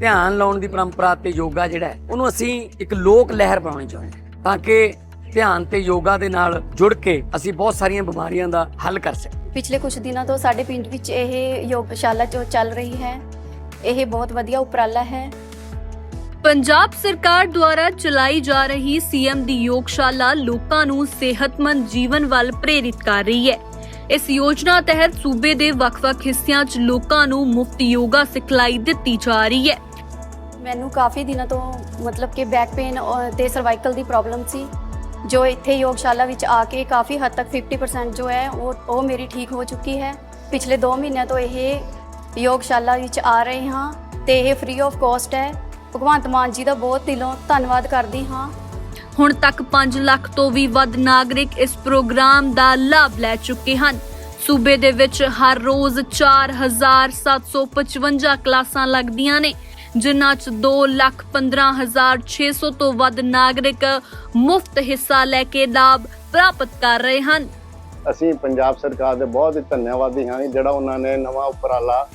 ਧਿਆਨ ਲਾਉਣ ਦੀ ਪਰੰਪਰਾ ਤੇ ਯੋਗਾ ਜਿਹੜਾ ਹੈ ਉਹਨੂੰ ਅਸੀਂ ਇੱਕ ਲੋਕ ਲਹਿਰ ਬਣਾਉਣੀ ਚਾਹੁੰਦੇ ਹਾਂ ਤਾਂ ਕਿ ਧਿਆਨ ਤੇ ਯੋਗਾ ਦੇ ਨਾਲ ਜੁੜ ਕੇ ਅਸੀਂ ਬਹੁਤ ਸਾਰੀਆਂ ਬਿਮਾਰੀਆਂ ਦਾ ਹੱਲ ਕਰ ਸਕੀਏ। ਪਿਛਲੇ ਕੁਝ ਦਿਨਾਂ ਤੋਂ ਸਾਡੇ ਪਿੰਡ ਵਿੱਚ ਇਹ ਯੋਗਸ਼ਾਲਾ ਜੋ ਚੱਲ ਰਹੀ ਹੈ ਇਹ ਬਹੁਤ ਵਧੀਆ ਉਪਰਾਲਾ ਹੈ। ਪੰਜਾਬ ਸਰਕਾਰ ਦੁਆਰਾ ਚਲਾਈ ਜਾ ਰਹੀ ਸੀਐਮ ਦੀ ਯੋਗਸ਼ਾਲਾ ਲੋਕਾਂ ਨੂੰ ਸਿਹਤਮੰਦ ਜੀਵਨ ਵੱਲ ਪ੍ਰੇਰਿਤ ਕਰ ਰਹੀ ਹੈ। ਇਸ ਯੋਜਨਾ ਤਹਿਤ ਸੂਬੇ ਦੇ ਵੱਖ-ਵੱਖ ਹਿੱਸਿਆਂ 'ਚ ਲੋਕਾਂ ਨੂੰ ਮੁਫਤ ਯੋਗਾ ਸਿਖਲਾਈ ਦਿੱਤੀ ਜਾ ਰਹੀ ਹੈ। ਮੈਨੂੰ ਕਾਫੀ ਦਿਨਾਂ ਤੋਂ ਮਤਲਬ ਕਿ ਬੈਕ ਪੇਨ ਤੇ ਸਰਵਾਈਕਲ ਦੀ ਪ੍ਰੋਬਲਮ ਸੀ। ਜੋ ਇੱਥੇ ਯੋਗਸ਼ਾਲਾ ਵਿੱਚ ਆ ਕੇ ਕਾਫੀ ਹੱਦ ਤੱਕ 50% ਜੋ ਹੈ, ਉਹ ਉਹ ਮੇਰੀ ਠੀਕ ਹੋ ਚੁੱਕੀ ਹੈ। ਪਿਛਲੇ 2 ਮਹੀਨਿਆਂ ਤੋਂ ਇਹ ਯੋਗਸ਼ਾਲਾ ਵਿੱਚ ਆ ਰਹੇ ਹਾਂ ਤੇ ਇਹ ਫ੍ਰੀ ਆਫ ਕਾਸਟ ਹੈ। ਭਗਵੰਤ ਮਾਨ ਜੀ ਦਾ ਬਹੁਤ ਦਿਲੋਂ ਧੰਨਵਾਦ ਕਰਦੀ ਹਾਂ। ਹੁਣ ਤੱਕ 5 ਲੱਖ ਤੋਂ ਵੀ ਵੱਧ ਨਾਗਰਿਕ ਇਸ ਪ੍ਰੋਗਰਾਮ ਦਾ ਲਾਭ ਲੈ ਚੁੱਕੇ ਹਨ। ਸੂਬੇ ਦੇ ਵਿੱਚ ਹਰ ਰੋਜ਼ 4755 ਕਲਾਸਾਂ ਲੱਗਦੀਆਂ ਨੇ ਜਿਨ੍ਹਾਂ 'ਚ 215600 ਤੋਂ ਵੱਧ ਨਾਗਰਿਕ ਮੁਫਤ ਹਿੱਸਾ ਲੈ ਕੇ ਲਾਭ ਪ੍ਰਾਪਤ ਕਰ ਰਹੇ ਹਨ। ਅਸੀਂ ਪੰਜਾਬ ਸਰਕਾਰ ਦੇ ਬਹੁਤ ਧੰਨਵਾਦੀ ਹਾਂ ਜਿਹੜਾ ਉਹਨਾਂ ਨੇ ਨਵਾਂ ਉਪਰਾਲਾ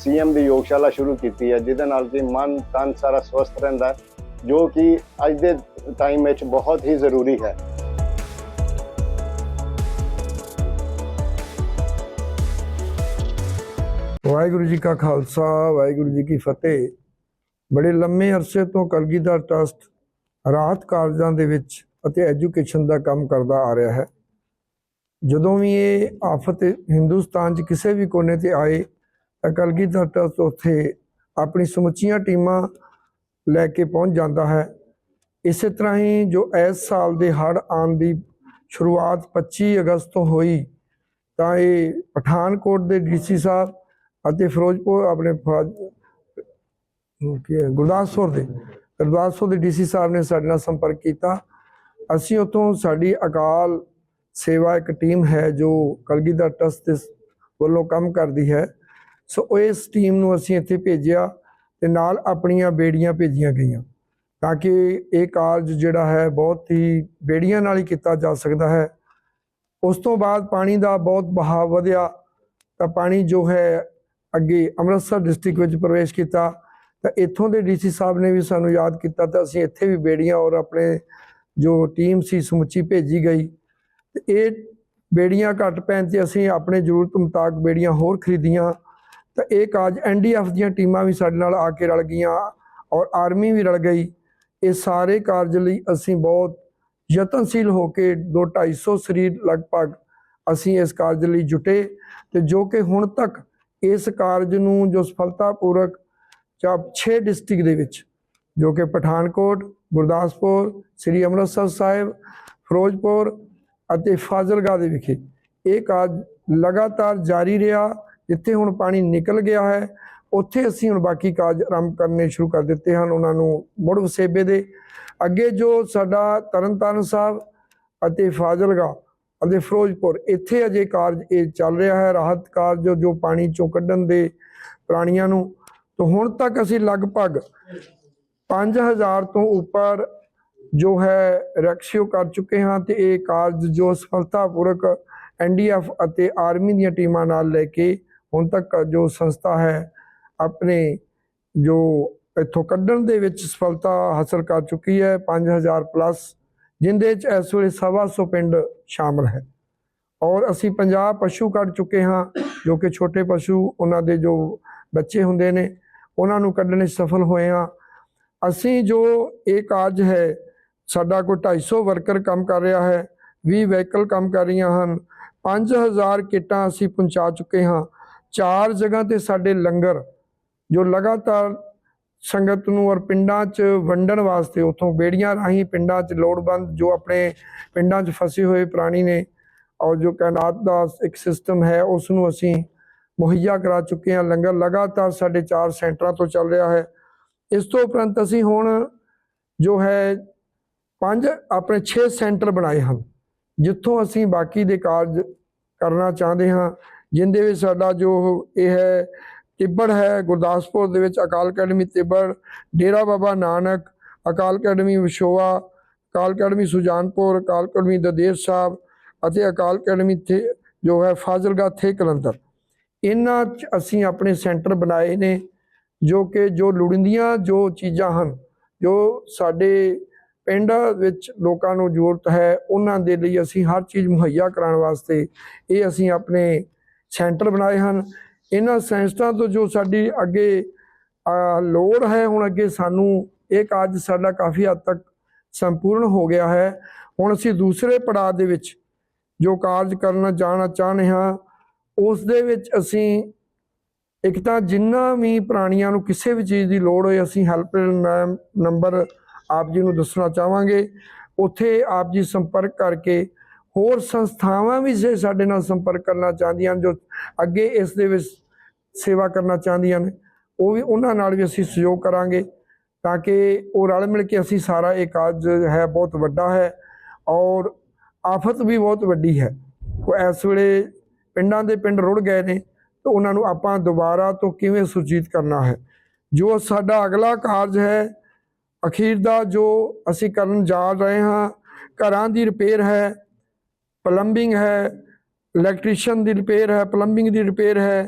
ਸੀਐਮ ਦੀ ਯੋਗਸ਼ਾਲਾ ਸ਼ੁਰੂ ਕੀਤੀ ਹੈ ਜਿਹਦੇ ਨਾਲ ਕਿ ਮਨ ਤਨ ਸਾਰਾ ਸਵਸਥ ਰਹਿੰਦਾ ਹੈ, ਜੋ ਕਿ ਅੱਜ ਦੇ ਟਾਈਮ ਵਿੱਚ ਬਹੁਤ ਹੀ ਜ਼ਰੂਰੀ ਹੈ। ਵਾਹਿਗੁਰੂ ਜੀ ਕਾ ਖਾਲਸਾ, ਵਾਹਿਗੁਰੂ ਜੀ ਕੀ ਫਤਿਹ। ਬੜੇ ਲੰਮੇ ਅਰਸੇ ਤੋਂ ਕਲਗੀਧਰ ਟਰਸਟ ਰਾਹਤ ਕਾਰਜਾਂ ਦੇ ਵਿੱਚ ਅਤੇ ਐਜੂਕੇਸ਼ਨ ਦਾ ਕੰਮ ਕਰਦਾ ਆ ਰਿਹਾ ਹੈ। ਜਦੋਂ ਵੀ ਇਹ ਆਫਤ ਹਿੰਦੁਸਤਾਨ 'ਚ ਕਿਸੇ ਵੀ ਕੋਨੇ ਤੇ ਆਏ, ਤਾਂ ਕਲਗੀਧਰ ਟਰਸਟ ਉੱਥੇ ਆਪਣੀ ਸਮੁੱਚੀਆਂ ਟੀਮਾਂ ਲੈ ਕੇ ਪਹੁੰਚ ਜਾਂਦਾ ਹੈ। ਇਸੇ ਤਰ੍ਹਾਂ ਹੀ ਜੋ ਇਸ ਸਾਲ ਦੇ ਹੜ੍ਹ ਆਉਣ ਦੀ ਸ਼ੁਰੂਆਤ 25 ਅਗਸਤ ਤੋਂ ਹੋਈ, ਤਾਂ ਇਹ ਪਠਾਨਕੋਟ ਦੇ ਡੀਸੀ ਸਾਹਿਬ ਅਤੇ ਫਿਰੋਜ਼ਪੁਰ ਆਪਣੇ ਫਾਜ਼- ਗੁਰਦਾਸਪੁਰ ਦੇ ਗੁਰਦਾਸਪੁਰ ਦੇ ਡੀਸੀ ਸਾਹਿਬ ਨੇ ਸਾਡੇ ਨਾਲ ਸੰਪਰਕ ਕੀਤਾ। ਅਸੀਂ ਉਤੋਂ ਸਾਡੀ ਅਕਾਲ ਸੇਵਾ ਇੱਕ ਟੀਮ ਹੈ ਜੋ ਕਲਗੀਧਰ ਟਰਸਟ ਦੇ ਵੱਲੋਂ ਕੰਮ ਕਰਦੀ ਹੈ। ਸੋ ਇਸ ਟੀਮ ਨੂੰ ਅਸੀਂ ਇੱਥੇ ਭੇਜਿਆ। ਤੇ ਨਾਲ ਆਪਣੀਆਂ ਬੇੜੀਆਂ ਭੇਜੀਆਂ ਗਈਆਂ ਤਾਂ ਕਿ ਇਹ ਕਾਰਜ ਜਿਹੜਾ ਹੈ ਬਹੁਤ ਹੀ ਬੇੜੀਆਂ ਨਾਲ ਹੀ ਕੀਤਾ ਜਾ ਸਕਦਾ ਹੈ। ਉਸ ਤੋਂ ਬਾਅਦ ਪਾਣੀ ਦਾ ਬਹੁਤ ਬਹਾਅ ਵਧਿਆ ਤਾਂ ਪਾਣੀ ਜੋ ਹੈ ਅੱਗੇ ਅੰਮ੍ਰਿਤਸਰ ਡਿਸਟ੍ਰਿਕਟ ਵਿੱਚ ਪ੍ਰਵੇਸ਼ ਕੀਤਾ ਤਾਂ ਇੱਥੋਂ ਦੇ ਡੀਸੀ ਸਾਹਿਬ ਨੇ ਵੀ ਸਾਨੂੰ ਯਾਦ ਕੀਤਾ ਤਾਂ ਅਸੀਂ ਇੱਥੇ ਵੀ ਬੇੜੀਆਂ ਔਰ ਆਪਣੇ ਜੋ ਟੀਮ ਸੀ ਸਮੁੱਚੀ ਭੇਜੀ ਗਈ। ਤੇ ਇਹ ਬੇੜੀਆਂ ਘੱਟ ਪੈਣ ਤੇ ਅਸੀਂ ਆਪਣੇ ਜ਼ਰੂਰਤ ਮੁਤਾਬਕ ਬੇੜੀਆਂ ਹੋਰ ਖਰੀਦੀਆਂ ਤਾਂ ਇਹ ਕਾਜ ਐਨਡੀਐਫ ਦੀਆਂ ਟੀਮਾਂ ਵੀ ਸਾਡੇ ਨਾਲ ਆ ਕੇ ਰਲ ਗਈਆਂ ਔਰ ਆਰਮੀ ਵੀ ਰਲ ਗਈ। ਇਹ ਸਾਰੇ ਕਾਰਜ ਲਈ ਅਸੀਂ ਬਹੁਤ ਯਤਨਸ਼ੀਲ ਹੋ ਕੇ 2 250 ਸਰੀਰ ਲਗਭਗ ਅਸੀਂ ਇਸ ਕਾਰਜ ਲਈ ਜੁਟੇ ਤੇ ਜੋ ਕਿ ਹੁਣ ਤੱਕ ਇਸ ਕਾਰਜ ਨੂੰ ਜੋ ਸਫਲਤਾਪੂਰਕ ਜਾਂ 6 ਡਿਸਟ੍ਰਿਕਟ ਦੇ ਵਿੱਚ, ਜੋ ਕਿ ਪਠਾਨਕੋਟ, ਗੁਰਦਾਸਪੁਰ, ਸ੍ਰੀ ਅੰਮ੍ਰਿਤਸਰ ਸਾਹਿਬ, ਫਿਰੋਜ਼ਪੁਰ ਅਤੇ ਫਾਜ਼ਿਲਗਾ ਦੇ ਵਿਖੇ ਇਹ ਕਾਰਜ ਲਗਾਤਾਰ ਜਾਰੀ ਰਿਹਾ ਜਿੱਥੇ ਹੁਣ ਪਾਣੀ ਨਿਕਲ ਗਿਆ ਹੈ, ਉੱਥੇ ਅਸੀਂ ਹੁਣ ਬਾਕੀ ਕਾਰਜ ਆਰੰਭ ਕਰਨੇ ਸ਼ੁਰੂ ਕਰ ਦਿੱਤੇ ਹਨ ਉਹਨਾਂ ਨੂੰ ਮੁੜ ਵਸੇਬੇ ਦੇ। ਅੱਗੇ ਜੋ ਸਾਡਾ ਤਰਨਤਾਰਨ ਸਾਹਿਬ ਅਤੇ ਫਾਜ਼ਿਲਗਾ ਅਤੇ ਫਿਰੋਜ਼ਪੁਰ, ਇੱਥੇ ਅਜੇ ਕਾਰਜ ਇਹ ਚੱਲ ਰਿਹਾ ਹੈ, ਰਾਹਤ ਕਾਰਜ ਜੋ ਪਾਣੀ ਚੋਂ ਕੱਢਣ ਦੇ ਪ੍ਰਾਣੀਆਂ ਨੂੰ। ਤਾਂ ਹੁਣ ਤੱਕ ਅਸੀਂ ਲਗਭਗ 5000 ਤੋਂ ਉੱਪਰ ਜੋ ਹੈ ਰੈਕਸ਼ਿਓ ਕਰ ਚੁੱਕੇ ਹਾਂ ਤੇ ਇਹ ਕਾਰਜ ਜੋ ਸਫਲਤਾਪੂਰਕ ਐਨਡੀਐਫ ਅਤੇ ਆਰਮੀ ਦੀਆਂ ਟੀਮਾਂ ਨਾਲ ਲੈ ਕੇ ਹੁਣ ਤੱਕ ਜੋ ਸੰਸਥਾ ਹੈ, ਆਪਣੇ ਜੋ ਇੱਥੋਂ ਕੱਢਣ ਦੇ ਵਿੱਚ ਸਫਲਤਾ ਹਾਸਲ ਕਰ ਚੁੱਕੀ ਹੈ 5000 ਪਲੱਸ, ਜਿੰਦੇ 'ਚ ਇਸ ਵੇਲੇ ਸਵਾ ਸੌ ਪਿੰਡ ਸ਼ਾਮਲ ਹੈ। ਔਰ ਅਸੀਂ 50 ਪਸ਼ੂ ਕੱਢ ਚੁੱਕੇ ਹਾਂ, ਜੋ ਕਿ ਛੋਟੇ ਪਸ਼ੂ, ਉਹਨਾਂ ਦੇ ਜੋ ਬੱਚੇ ਹੁੰਦੇ ਨੇ, ਉਹਨਾਂ ਨੂੰ ਕੱਢਣੇ ਸਫਲ ਹੋਏ ਹਾਂ। ਅਸੀਂ ਜੋ ਇਹ ਕਾਰਜ ਹੈ, ਸਾਡਾ ਕੋਈ 250 ਵਰਕਰ ਕੰਮ ਕਰ ਰਿਹਾ ਹੈ 20 ਵਹੀਕਲ ਕੰਮ ਕਰ ਰਹੀਆਂ ਹਨ 5000 ਕਿੱਟਾਂ ਅਸੀਂ ਪਹੁੰਚਾ ਚੁੱਕੇ ਹਾਂ ਚਾਰ ਜਗ੍ਹਾ ਤੇ ਸਾਡੇ ਲੰਗਰ, ਜੋ ਲਗਾਤਾਰ ਸੰਗਤ ਨੂੰ ਔਰ ਪਿੰਡਾਂ 'ਚ ਵੰਡਣ ਵਾਸਤੇ ਉਥੋਂ ਬੇੜੀਆਂ ਰਾਹੀਂ ਪਿੰਡਾਂ 'ਚ ਲੋੜਵੰਦ ਜੋ ਆਪਣੇ ਪਿੰਡਾਂ 'ਚ ਫਸੇ ਹੋਏ ਪ੍ਰਾਣੀ ਨੇ, ਔਰ ਜੋ ਕਾਇਨਾਤ ਦਾ ਇੱਕ ਸਿਸਟਮ ਹੈ ਉਸ ਨੂੰ ਅਸੀਂ ਮੁਹੱਈਆ ਕਰਾ ਚੁੱਕੇ ਹਾਂ। ਲੰਗਰ ਲਗਾਤਾਰ ਸਾਡੇ ਚਾਰ ਸੈਂਟਰਾਂ ਤੋਂ ਚੱਲ ਰਿਹਾ ਹੈ। ਇਸ ਤੋਂ ਉਪਰੰਤ ਅਸੀਂ ਹੁਣ ਜੋ ਹੈ ਪੰਜ, ਆਪਣੇ 6 ਸੈਂਟਰ ਬਣਾਏ ਹਨ, ਜਿੱਥੋਂ ਅਸੀਂ ਬਾਕੀ ਦੇ ਕਾਰਜ ਕਰਨਾ ਚਾਹੁੰਦੇ ਹਾਂ। ਜਿੰਦੇ ਵਿੱਚ ਸਾਡਾ ਜੋ ਇਹ ਹੈ ਤਿੱਬੜ ਹੈ, ਗੁਰਦਾਸਪੁਰ ਦੇ ਵਿੱਚ Akal academy Tibbar, Dera Baba Nanak, Akal academy ਵਿਸ਼ੋਆ Akal academy Sujanpur, Akal academy Dadehar Sahib ਅਤੇ ਅਕਾਲ ਅਕੈਡਮੀ ਥੇ ਜੋ ਹੈ ਫਾਜ਼ਿਲਗਾ ਥੇ ਕਲੰਦਰ। ਇਹਨਾਂ 'ਚ ਅਸੀਂ ਆਪਣੇ ਸੈਂਟਰ ਬਣਾਏ ਨੇ ਜੋ ਕਿ ਜੋ ਲੋੜੀਂਦੀਆਂ ਜੋ ਚੀਜ਼ਾਂ ਹਨ, ਜੋ ਸਾਡੇ ਪਿੰਡ ਵਿੱਚ ਲੋਕਾਂ ਨੂੰ ਜ਼ਰੂਰਤ ਹੈ, ਉਹਨਾਂ ਦੇ ਲਈ ਅਸੀਂ ਹਰ ਚੀਜ਼ ਮੁਹੱਈਆ ਕਰਾਉਣ ਵਾਸਤੇ ਇਹ ਅਸੀਂ ਆਪਣੇ ਸੈਂਟਰ ਬਣਾਏ ਹਨ। ਇਹਨਾਂ ਸੈਂਟਰਾਂ ਤੋਂ ਜੋ ਸਾਡੀ ਅੱਗੇ ਲੋੜ ਹੈ, ਹੁਣ ਅੱਗੇ ਸਾਨੂੰ ਇਹ ਕਾਰਜ ਸਾਡਾ ਕਾਫੀ ਹੱਦ ਤੱਕ ਸੰਪੂਰਨ ਹੋ ਗਿਆ ਹੈ। ਹੁਣ ਅਸੀਂ ਦੂਸਰੇ ਪੜਾਅ ਦੇ ਵਿੱਚ ਜੋ ਕਾਰਜ ਕਰਨਾ ਜਾਣਾ ਚਾਹੁੰਦੇ ਹਾਂ, ਉਸ ਦੇ ਵਿੱਚ ਅਸੀਂ ਇੱਕ ਤਾਂ ਜਿੰਨਾ ਵੀ ਪ੍ਰਾਣੀਆਂ ਨੂੰ ਕਿਸੇ ਵੀ ਚੀਜ਼ ਦੀ ਲੋੜ ਹੋਏ, ਅਸੀਂ ਹੈਲਪਲਾਈਨ ਨੰਬਰ ਆਪ ਜੀ ਨੂੰ ਦੱਸਣਾ ਚਾਹਾਂਗੇ। ਉੱਥੇ ਆਪ ਜੀ ਸੰਪਰਕ ਕਰਕੇ ਹੋਰ ਸੰਸਥਾਵਾਂ ਵੀ ਜੇ ਸਾਡੇ ਨਾਲ ਸੰਪਰਕ ਕਰਨਾ ਚਾਹੁੰਦੀਆਂ ਹਨ, ਜੋ ਅੱਗੇ ਇਸ ਦੇ ਵਿੱਚ ਸੇਵਾ ਕਰਨਾ ਚਾਹੁੰਦੀਆਂ ਨੇ ਉਹ ਵੀ ਉਹਨਾਂ ਨਾਲ ਵੀ ਅਸੀਂ ਸਹਿਯੋਗ ਕਰਾਂਗੇ ਤਾਂ ਕਿ ਉਹ ਰਲ ਮਿਲ ਕੇ ਅਸੀਂ ਸਾਰਾ ਇਹ ਕਾਰਜ ਹੈ ਬਹੁਤ ਵੱਡਾ ਹੈ ਔਰ ਆਫਤ ਵੀ ਬਹੁਤ ਵੱਡੀ ਹੈ। ਉਹ ਇਸ ਵੇਲੇ ਪਿੰਡਾਂ ਦੇ ਪਿੰਡ ਰੁੜ ਗਏ ਨੇ ਤੇ ਉਹਨਾਂ ਨੂੰ ਆਪਾਂ ਦੁਬਾਰਾ ਤੋਂ ਕਿਵੇਂ ਸੁਰਜੀਤ ਕਰਨਾ ਹੈ? ਜੋ ਸਾਡਾ ਅਗਲਾ ਕਾਰਜ ਹੈ, ਅਖੀਰ ਦਾ ਜੋ ਅਸੀਂ ਕਰਨ ਜਾ ਰਹੇ ਹਾਂ, ਘਰਾਂ ਦੀ ਰਿਪੇਅਰ ਹੈ ਪਲੰਬਿੰਗ ਹੈ ਇਲੈਕਟ੍ਰੀਸ਼ੀਅਨ ਦੀ ਰਿਪੇਅਰ ਹੈ ਪਲੰਬਿੰਗ ਦੀ ਰਿਪੇਅਰ ਹੈ।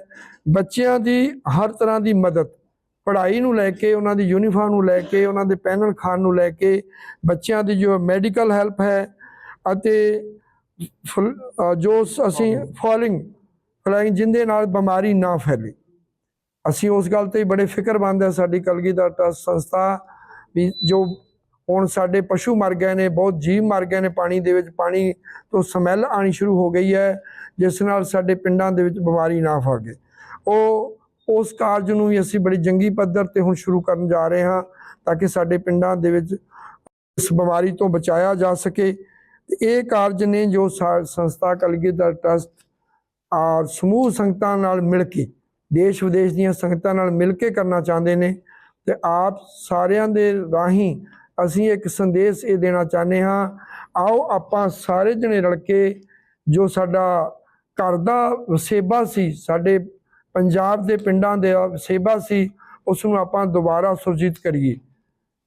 ਬੱਚਿਆਂ ਦੀ ਹਰ ਤਰ੍ਹਾਂ ਦੀ ਮਦਦ। ਪੜ੍ਹਾਈ ਨੂੰ ਲੈ ਕੇ ਉਹਨਾਂ ਦੀ ਯੂਨੀਫਾਰਮ ਨੂੰ ਲੈ ਕੇ ਉਹਨਾਂ ਦੇ ਪੈਨਲ ਖਾਨ ਨੂੰ ਲੈ ਕੇ ਬੱਚਿਆਂ ਦੀ ਜੋ ਮੈਡੀਕਲ ਹੈਲਪ ਹੈ ਅਤੇ ਜੋ ਅਸੀਂ ਫਾਲਿੰਗ ਫਲਾਈਂਗ ਜਿੰਦੇ ਨਾਲ ਬਿਮਾਰੀ ਨਾ ਫੈਲੇ। ਅਸੀਂ ਉਸ ਗੱਲ ਤੇ ਬੜੇ ਫਿਕਰਮੰਦ ਹੈ ਸਾਡੀ ਕਲਗੀਧਰ ਟਰੱਸਟ ਸੰਸਥਾ ਵੀ ਜੋ ਹੁਣ ਸਾਡੇ ਪਸ਼ੂ ਮਰ ਗਏ ਨੇ, ਬਹੁਤ ਜੀਵ ਮਰ ਗਏ ਨੇ ਪਾਣੀ ਦੇ ਵਿੱਚ, ਪਾਣੀ ਤੋਂ ਸਮੈਲ ਆਣੀ ਸ਼ੁਰੂ ਹੋ ਗਈ ਹੈ, ਜਿਸ ਨਾਲ ਸਾਡੇ ਪਿੰਡਾਂ ਦੇ ਵਿੱਚ ਬਿਮਾਰੀ ਨਾ ਫੈਲੇ। ਉਹ, ਉਸ ਕਾਰਜ ਨੂੰ ਵੀ ਅਸੀਂ ਬੜੀ ਜੰਗੀ ਪੱਧਰ ਤੇ ਹੁਣ ਸ਼ੁਰੂ ਕਰਨ ਜਾ ਰਹੇ ਹਾਂ, ਤਾਂ ਕਿ ਸਾਡੇ ਪਿੰਡਾਂ ਦੇ ਵਿੱਚ ਇਸ ਬਿਮਾਰੀ ਤੋਂ ਬਚਾਇਆ ਜਾ ਸਕੇ। ਇਹ ਕਾਰਜ ਨੇ ਜੋ ਸਾ- ਸੰਸਥਾ ਕਲਗੀਧਰ ਟਰੱਸਟ ਔਰ ਸਮੂਹ ਸੰਗਤਾਂ ਨਾਲ ਮਿਲ ਕੇ, ਦੇਸ਼ ਵਿਦੇਸ਼ ਦੀਆਂ ਸੰਗਤਾਂ ਨਾਲ ਮਿਲ ਕੇ ਕਰਨਾ ਚਾਹੁੰਦੇ ਨੇ, ਤੇ ਆਪ ਸਾਰਿਆਂ ਦੇ ਰਾਹੀਂ ਅਸੀਂ ਇੱਕ ਸੰਦੇਸ਼ ਇਹ ਦੇਣਾ ਚਾਹੁੰਦੇ ਹਾਂ, ਆਓ ਆਪਾਂ ਸਾਰੇ ਜਣੇ ਰਲ ਕੇ ਜੋ ਸਾਡਾ ਘਰ ਦਾ ਵਸੇਬਾ ਸੀ, ਸਾਡੇ ਪੰਜਾਬ ਦੇ ਪਿੰਡਾਂ ਦੇ ਵਸੇਬਾ ਸੀ ਉਸ ਨੂੰ ਆਪਾਂ ਦੁਬਾਰਾ ਸੁਰਜੀਤ ਕਰੀਏ।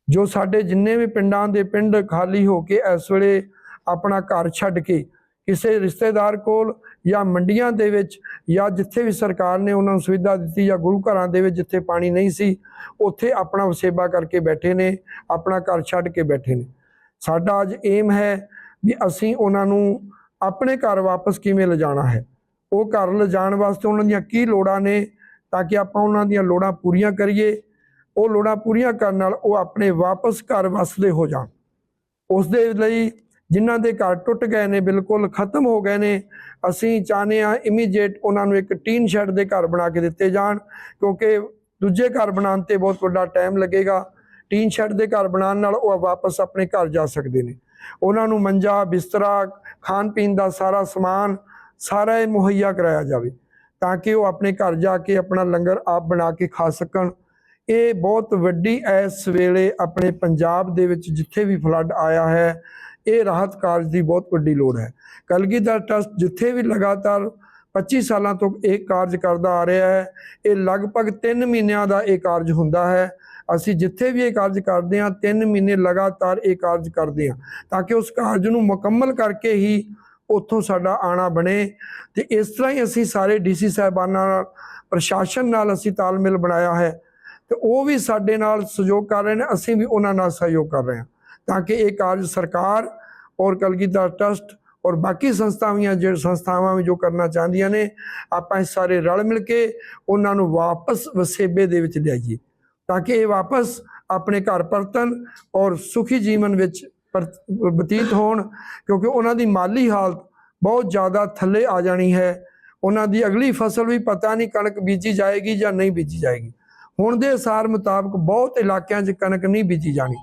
ਜੋ ਸਾਡੇ ਜਿੰਨੇ ਵੀ ਪਿੰਡਾਂ ਦੇ ਪਿੰਡ ਖਾਲੀ ਹੋ ਕੇ ਇਸ ਵੇਲੇ ਆਪਣਾ ਘਰ ਛੱਡ ਕੇ ਕਿਸੇ ਰਿਸ਼ਤੇਦਾਰ ਕੋਲ ਜਾਂ ਮੰਡੀਆਂ ਦੇ ਵਿੱਚ ਜਾਂ ਜਿੱਥੇ ਵੀ ਸਰਕਾਰ ਨੇ ਉਹਨਾਂ ਨੂੰ ਸੁਵਿਧਾ ਦਿੱਤੀ ਜਾਂ ਗੁਰੂ ਘਰਾਂ ਦੇ ਵਿੱਚ ਜਿੱਥੇ ਪਾਣੀ ਨਹੀਂ ਸੀ, ਉੱਥੇ ਆਪਣਾ ਵਸੇਬਾ ਕਰਕੇ ਬੈਠੇ ਨੇ, ਆਪਣਾ ਘਰ ਛੱਡ ਕੇ ਬੈਠੇ ਨੇ। ਸਾਡਾ ਅੱਜ ਏਮ ਹੈ ਵੀ ਅਸੀਂ ਉਹਨਾਂ ਨੂੰ ਆਪਣੇ ਘਰ ਵਾਪਸ ਕਿਵੇਂ ਲਿਜਾਣਾ ਹੈ। ਉਹ ਘਰ ਲਿਜਾਣ ਵਾਸਤੇ ਉਹਨਾਂ ਦੀਆਂ ਕੀ ਲੋੜਾਂ ਨੇ ਤਾਂ ਕਿ ਆਪਾਂ ਉਹਨਾਂ ਦੀਆਂ ਲੋੜਾਂ ਪੂਰੀਆਂ ਕਰੀਏ। ਉਹ ਲੋੜਾਂ ਪੂਰੀਆਂ ਕਰਨ ਨਾਲ ਉਹ ਆਪਣੇ ਵਾਪਸ ਘਰ ਵਸਦੇ ਹੋ ਜਾਣ। ਉਸ ਦੇ ਲਈ ਜਿਨ੍ਹਾਂ ਦੇ ਘਰ ਟੁੱਟ ਗਏ ਨੇ, ਬਿਲਕੁਲ ਖਤਮ ਹੋ ਗਏ ਨੇ, ਅਸੀਂ ਚਾਹੁੰਦੇ ਆ ਇਮੀਡੀਏਟ ਉਹਨਾਂ ਨੂੰ ਇੱਕ ਟੀਨ ਸ਼ੈੱਡ ਦੇ ਘਰ ਬਣਾ ਕੇ ਦਿੱਤੇ ਜਾਣ, ਕਿਉਂਕਿ ਦੂਜੇ ਘਰ ਬਣਾਉਣ ਤੇ ਬਹੁਤ ਵੱਡਾ ਟਾਈਮ ਲੱਗੇਗਾ। ਟੀਨ ਸ਼ੈਡ ਦੇ ਘਰ ਬਣਾਉਣ ਨਾਲ ਉਹ ਵਾਪਸ ਆਪਣੇ ਘਰ ਜਾ ਸਕਦੇ ਨੇ। ਉਹਨਾਂ ਨੂੰ ਮੰਜਾ, ਬਿਸਤਰਾ, ਖਾਣ ਪੀਣ ਦਾ ਸਾਰਾ ਸਮਾਨ, ਸਾਰਾ ਇਹ ਮੁਹੱਈਆ ਕਰਾਇਆ ਜਾਵੇ, ਤਾਂ ਕਿ ਉਹ ਆਪਣੇ ਘਰ ਜਾ ਕੇ ਆਪਣਾ ਲੰਗਰ ਆਪ ਬਣਾ ਕੇ ਖਾ ਸਕਣ। ਇਹ ਬਹੁਤ ਵੱਡੀ ਇਸ ਵੇਲੇ ਆਪਣੇ ਪੰਜਾਬ ਦੇ ਵਿੱਚ ਜਿੱਥੇ ਵੀ ਫਲੱਡ ਆਇਆ ਹੈ ਇਹ ਰਾਹਤ ਕਾਰਜ ਦੀ ਬਹੁਤ ਵੱਡੀ ਲੋੜ ਹੈ। ਕਲਗੀਧਰ ਟਰਸਟ ਜਿੱਥੇ ਵੀ ਲਗਾਤਾਰ 25 ਸਾਲਾਂ ਤੋਂ ਇਹ ਕਾਰਜ ਕਰਦਾ ਆ ਰਿਹਾ ਹੈ, ਇਹ ਲਗਭਗ 3 ਮਹੀਨਿਆਂ ਦਾ ਇਹ ਕਾਰਜ ਹੁੰਦਾ ਹੈ। ਅਸੀਂ ਜਿੱਥੇ ਵੀ ਇਹ ਕਾਰਜ ਕਰਦੇ ਹਾਂ 3 ਮਹੀਨੇ ਲਗਾਤਾਰ ਇਹ ਕਾਰਜ ਕਰਦੇ ਹਾਂ ਤਾਂ ਕਿ ਉਸ ਕਾਰਜ ਨੂੰ ਮੁਕੰਮਲ ਕਰਕੇ ਹੀ ਉੱਥੋਂ ਸਾਡਾ ਆਣਾ ਬਣੇ ਤੇ ਇਸ ਤਰ੍ਹਾਂ ਹੀ ਅਸੀਂ ਸਾਰੇ ਡੀਸੀ ਸਾਹਿਬਾਨਾਂ ਨਾਲ, ਪ੍ਰਸ਼ਾਸਨ ਨਾਲ ਅਸੀਂ ਤਾਲਮੇਲ ਬਣਾਇਆ ਹੈ ਤੇ ਉਹ ਵੀ ਸਾਡੇ ਨਾਲ ਸਹਿਯੋਗ ਕਰ ਰਹੇ ਨੇ, ਅਸੀਂ ਵੀ ਉਹਨਾਂ ਨਾਲ ਸਹਿਯੋਗ ਕਰ ਰਹੇ ਹਾਂ। ਤਾਂ ਕਿ ਇਹ ਕਾਰਜ ਸਰਕਾਰ ਔਰ ਕਲਗੀਧਰ ਟਰਸਟ ਔਰ ਬਾਕੀ ਸੰਸਥਾਵਾਂ ਜਿਹੜੇ ਸੰਸਥਾਵਾਂ ਵੀ ਜੋ ਕਰਨਾ ਚਾਹੁੰਦੀਆਂ ਨੇ, ਆਪਾਂ ਇਹ ਸਾਰੇ ਰਲ ਮਿਲ ਕੇ ਉਹਨਾਂ ਨੂੰ ਵਾਪਸ ਵਸੇਬੇ ਦੇ ਵਿੱਚ ਲਿਆਈਏ ਤਾਂ ਕਿ ਇਹ ਵਾਪਸ ਆਪਣੇ ਘਰ ਪਰਤਨ ਔਰ ਸੁਖੀ ਜੀਵਨ ਵਿੱਚ ਪਰ- ਬਤੀਤ ਹੋਣ, ਕਿਉਂਕਿ ਉਹਨਾਂ ਦੀ ਮਾਲੀ ਹਾਲਤ ਬਹੁਤ ਜ਼ਿਆਦਾ ਥੱਲੇ ਆ ਜਾਣੀ ਹੈ। ਉਹਨਾਂ ਦੀ ਅਗਲੀ ਫਸਲ ਵੀ ਪਤਾ ਨਹੀਂ ਕਣਕ ਬੀਜੀ ਜਾਏਗੀ ਜਾਂ ਨਹੀਂ ਬੀਜੀ ਜਾਏਗੀ। ਹੁਣ ਦੇ ਸਾਰ ਮੁਤਾਬਕ ਬਹੁਤ ਇਲਾਕਿਆਂ 'ਚ ਕਣਕ ਨਹੀਂ ਬੀਜੀ ਜਾਣੀ।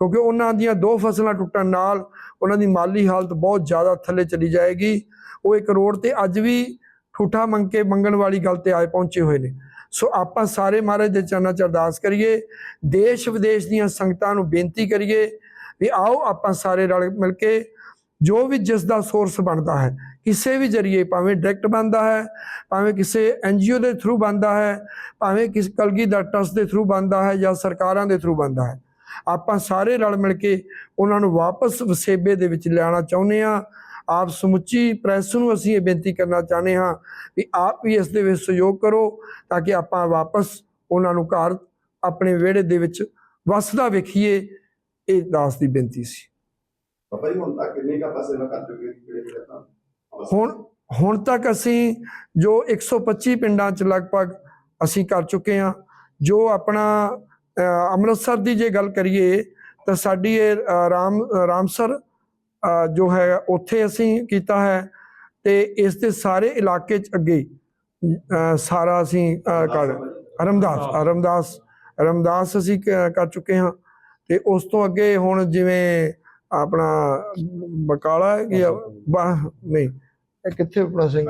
ਕਿਉਂਕਿ ਉਹਨਾਂ ਦੀਆਂ ਦੋ ਫਸਲਾਂ ਟੁੱਟਣ ਨਾਲ ਉਹਨਾਂ ਦੀ ਮਾਲੀ ਹਾਲਤ ਬਹੁਤ ਜ਼ਿਆਦਾ ਥੱਲੇ ਚਲੀ ਜਾਏਗੀ। ਉਹ ਇੱਕ ਰੋਡ ਤੇ ਅੱਜ ਵੀ ਠੂਠਾ ਮੰਗ ਕੇ ਮੰਗਣ ਵਾਲੀ ਗੱਲ ਤੇ ਆਏ ਪਹੁੰਚੇ ਹੋਏ ਨੇ। ਸੋ ਆਪਾਂ ਸਾਰੇ ਮਹਾਰਾਜ ਦੇ ਚਰਨਾਂ 'ਚ ਅਰਦਾਸ ਕਰੀਏ, ਦੇਸ਼ ਵਿਦੇਸ਼ ਦੀਆਂ ਸੰਗਤਾਂ ਨੂੰ ਬੇਨਤੀ ਕਰੀਏ ਵੀ ਆਓ ਆਪਾਂ ਸਾਰੇ ਰਲ ਮਿਲ ਕੇ ਜੋ ਵੀ ਜਿਸ ਦਾ ਸੋਰਸ ਬਣਦਾ ਹੈ, ਕਿਸੇ ਵੀ ਜਰੀਏ ਭਾਵੇਂ ਡਾਇਰੈਕਟ ਬਣਦਾ ਹੈ, ਭਾਵੇਂ ਕਿਸੇ ਐਨਜੀਓ ਦੇ ਥਰੂ ਬਣਦਾ ਹੈ, ਭਾਵੇਂ ਕਿਸ ਦਾ ਟਰਸਟ ਦੇ ਥਰੂ ਬਣਦਾ ਹੈ ਜਾਂ ਸਰਕਾਰਾਂ ਦੇ ਥਰੂ ਬਣਦਾ ਹੈ। ਆਪਾਂ ਸਾਰੇ ਰਲ ਮਿਲ ਕੇ ਉਹਨਾਂ ਨੂੰ ਵਾਪਸ ਵਸੇਬੇ ਦੇ ਵਿੱਚ ਲਿਆਉਣਾ ਚਾਹੁੰਦੇ ਆ ਆਪ ਸਮੁੱਚੀ ਪ੍ਰੈਸ ਨੂੰ ਅਸੀਂ ਇਹ ਬੇਨਤੀ ਕਰਨਾ ਚਾਹੁੰਦੇ ਹਾਂ ਵੀ ਆਪ ਵੀ ਇਸ ਦੇ ਵਿੱਚ ਸਹਿਯੋਗ ਕਰੋ ਤਾਂ ਕਿ ਆਪਾਂ ਵਾਪਸ ਉਹਨਾਂ ਨੂੰ ਘਰ ਆਪਣੇ ਵਿਹੜੇ ਦੇ ਵਿੱਚ ਵਸਦਾ ਵੇਖੀਏ। ਇਹ ਦਾਸ ਦੀ ਬੇਨਤੀ ਸੀ। ਬਾਬਾ ਜੀ ਹੁਣ ਤੱਕ ਕਿੰਨੇ ਕਾ ਪਾਸੇ ਨਾ ਕਰ ਚੁੱਕੇ ਕਿਹੜੇ ਕਿਹੜੇ ਤਾਂ ਹੁਣ ਹੁਣ ਤੱਕ ਅਸੀਂ ਜੋ 125 ਪਿੰਡਾਂ 'ਚ ਲਗਭਗ ਅਸੀਂ ਕਰ ਚੁੱਕੇ ਹਾਂ ਜੋ ਆਪਣਾ ਅੰਮ੍ਰਿਤਸਰ ਦੀ ਜੇ ਗੱਲ ਕਰੀਏ ਤਾਂ ਸਾਡੀ ਇਹ ਰਾਮ ਰਾਮਸਰ ਜੋ ਹੈ ਉੱਥੇ ਅਸੀਂ ਕੀਤਾ ਹੈ ਤੇ ਇਸ ਦੇ ਸਾਰੇ ਇਲਾਕੇ 'ਚ ਅੱਗੇ ਸਾਰਾ ਅਸੀਂ ਕਰ ਰਮਦਾਸ ਰਮਦਾਸ ਰਮਦਾਸ ਅਸੀਂ ਕਰ ਚੁੱਕੇ ਹਾਂ ਤੇ ਉਸ ਤੋਂ ਅੱਗੇ ਹੁਣ ਜਿਵੇਂ ਆਪਣਾ ਬਕਾਲਾ ਹੈ ਕਿ ਨਹੀਂ ਇਹ ਕਿੱਥੇ ਆਪਣਾ ਸਿੰਘ?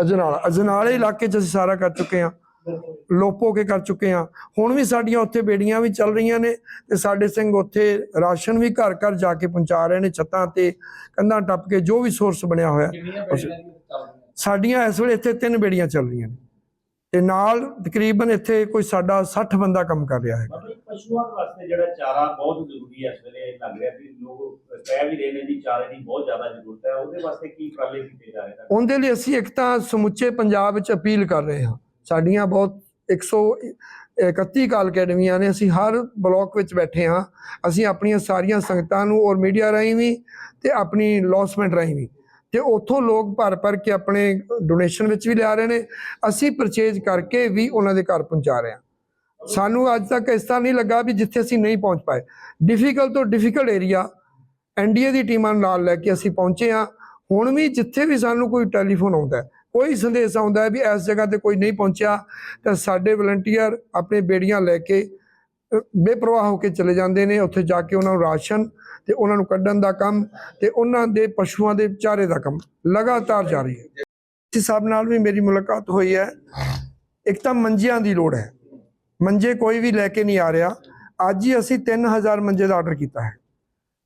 ਅਜਨਾਲਾ ਅਜਨਾਲੇ ਇਲਾਕੇ 'ਚ ਅਸੀਂ ਸਾਰਾ ਕਰ ਚੁੱਕੇ ਹਾਂ। ਲੋਪੋ ਕੇ ਕਰ ਚੁੱਕੇ ਹਾਂ। ਹੁਣ ਵੀ ਸਾਡੀਆਂ ਉੱਥੇ ਬੇੜੀਆਂ ਵੀ ਚੱਲ ਰਹੀਆਂ ਨੇ ਤੇ ਸਾਡੇ ਸਿੰਘ ਉੱਥੇ ਰਾਸ਼ਨ ਵੀ ਘਰ ਘਰ ਜਾ ਕੇ ਪਹੁੰਚਾ ਰਹੇ ਨੇ ਛੱਤਾਂ ਤੇ ਕੰਧਾਂ ਟੱਪ ਕੇ ਜੋ ਵੀ ਸੋਰਸ ਬਣਿਆ ਹੋਇਆ। ਸਾਡੀਆਂ ਇਸ ਵੇਲੇ ਇੱਥੇ ਤਿੰਨ ਬੇੜੀਆਂ ਚੱਲ ਰਹੀਆਂ ਨੇ। ਤੇ ਨਾਲ ਤਕਰੀਬਨ ਇੱਥੇ ਕੋਈ ਸਾਡਾ 60 ਬੰਦਾ ਕੰਮ ਕਰ ਰਿਹਾ ਹੈ ਪਸ਼ੂਆਂ ਵਾਸਤੇ ਜਿਹੜਾ ਚਾਰਾ ਬਹੁਤ ਜ਼ਰੂਰੀ ਹੈ ਇਸ ਵੇਲੇ ਲੱਗ ਰਿਹਾ ਕਿ ਲੋਕ ਕਹਿ ਵੀ ਰਹੇ ਨੇ ਵੀ ਚਾਰੇ ਦੀ ਬਹੁਤ ਜ਼ਿਆਦਾ ਜ਼ਰੂਰਤ ਹੈ। ਉਹਦੇ ਵਾਸਤੇ ਕੀ ਉਪਰਾਲੇ ਕੀਤੇ ਜਾ ਰਹੇ ਨੇ? ਉਹਦੇ ਲਈ ਅਸੀਂ ਇੱਕ ਤਾਂ ਸਮੁੱਚੇ ਪੰਜਾਬ ਵਿੱਚ ਅਪੀਲ ਕਰ ਰਹੇ ਹਾਂ। ਸਾਡੀਆਂ ਬਹੁਤ 131 ਕਾਲ ਅਕੈਡਮੀਆਂ ਨੇ ਅਸੀਂ ਹਰ ਬਲਾਕ ਵਿੱਚ ਬੈਠੇ ਹਾਂ। ਅਸੀਂ ਆਪਣੀਆਂ ਸਾਰੀਆਂ ਸੰਗਤਾਂ ਨੂੰ ਔਰ ਮੀਡੀਆ ਰਾਹੀਂ ਵੀ ਤੇ ਆਪਣੀ ਲੌਸਮੈਂਟ ਰਾਹੀਂ ਵੀ। ਤੇ ਉੱਥੋਂ ਲੋਕ ਭਰ ਭਰ ਕੇ ਆਪਣੇ ਡੋਨੇਸ਼ਨ ਵਿੱਚ ਵੀ ਲਿਆ ਰਹੇ ਨੇ। ਅਸੀਂ ਪਰਚੇਜ ਕਰਕੇ ਵੀ ਉਹਨਾਂ ਦੇ ਘਰ ਪਹੁੰਚਾ ਰਹੇ ਹਾਂ। ਸਾਨੂੰ ਅੱਜ ਤੱਕ ਇਸ ਤਰ੍ਹਾਂ ਨਹੀਂ ਲੱਗਾ ਵੀ ਜਿੱਥੇ ਅਸੀਂ ਨਹੀਂ ਪਹੁੰਚ ਪਾਏ। ਡਿਫਿਕਲਟ ਤੋਂ ਡਿਫਿਕਲਟ ਏਰੀਆ ਐਨਡੀਏ ਦੀ ਟੀਮਾਂ ਨੂੰ ਨਾਲ ਲੈ ਕੇ ਅਸੀਂ ਪਹੁੰਚੇ ਹਾਂ। ਹੁਣ ਵੀ ਜਿੱਥੇ ਵੀ ਸਾਨੂੰ ਕੋਈ ਟੈਲੀਫੋਨ ਆਉਂਦਾ ਹੈ, ਕੋਈ ਸੰਦੇਸ਼ ਆਉਂਦਾ ਹੈ ਵੀ ਇਸ ਜਗ੍ਹਾ ਤੇ ਕੋਈ ਨਹੀਂ ਪਹੁੰਚਿਆ, ਤਾਂ ਸਾਡੇ ਵਲੰਟੀਅਰ ਆਪਣੇ ਬੇੜੀਆਂ ਲੈ ਕੇ ਬੇਪਰਵਾਹ ਹੋ ਕੇ ਚਲੇ ਜਾਂਦੇ ਨੇ। ਉੱਥੇ ਜਾ ਕੇ ਉਹਨਾਂ ਨੂੰ ਰਾਸ਼ਨ ਤੇ ਉਹਨਾਂ ਨੂੰ ਕੱਢਣ ਦਾ ਕੰਮ ਤੇ ਉਹਨਾਂ ਦੇ ਪਸ਼ੂਆਂ ਦੇ ਵਿਚਾਰੇ ਦਾ ਕੰਮ ਲਗਾਤਾਰ ਜਾਰੀ ਹੈ। ਇਸ ਸਾਹਿਬ ਨਾਲ ਵੀ ਮੇਰੀ ਮੁਲਾਕਾਤ ਹੋਈ ਹੈ। ਇੱਕ ਤਾਂ ਮੰਜਿਆਂ ਦੀ ਲੋੜ ਹੈ। ਮੰਜੇ ਕੋਈ ਵੀ ਲੈ ਕੇ ਨਹੀਂ ਆ ਰਿਹਾ। ਅੱਜ ਹੀ ਅਸੀਂ 3000 ਮੰਜੇ ਦਾ ਆਰਡਰ ਕੀਤਾ ਹੈ।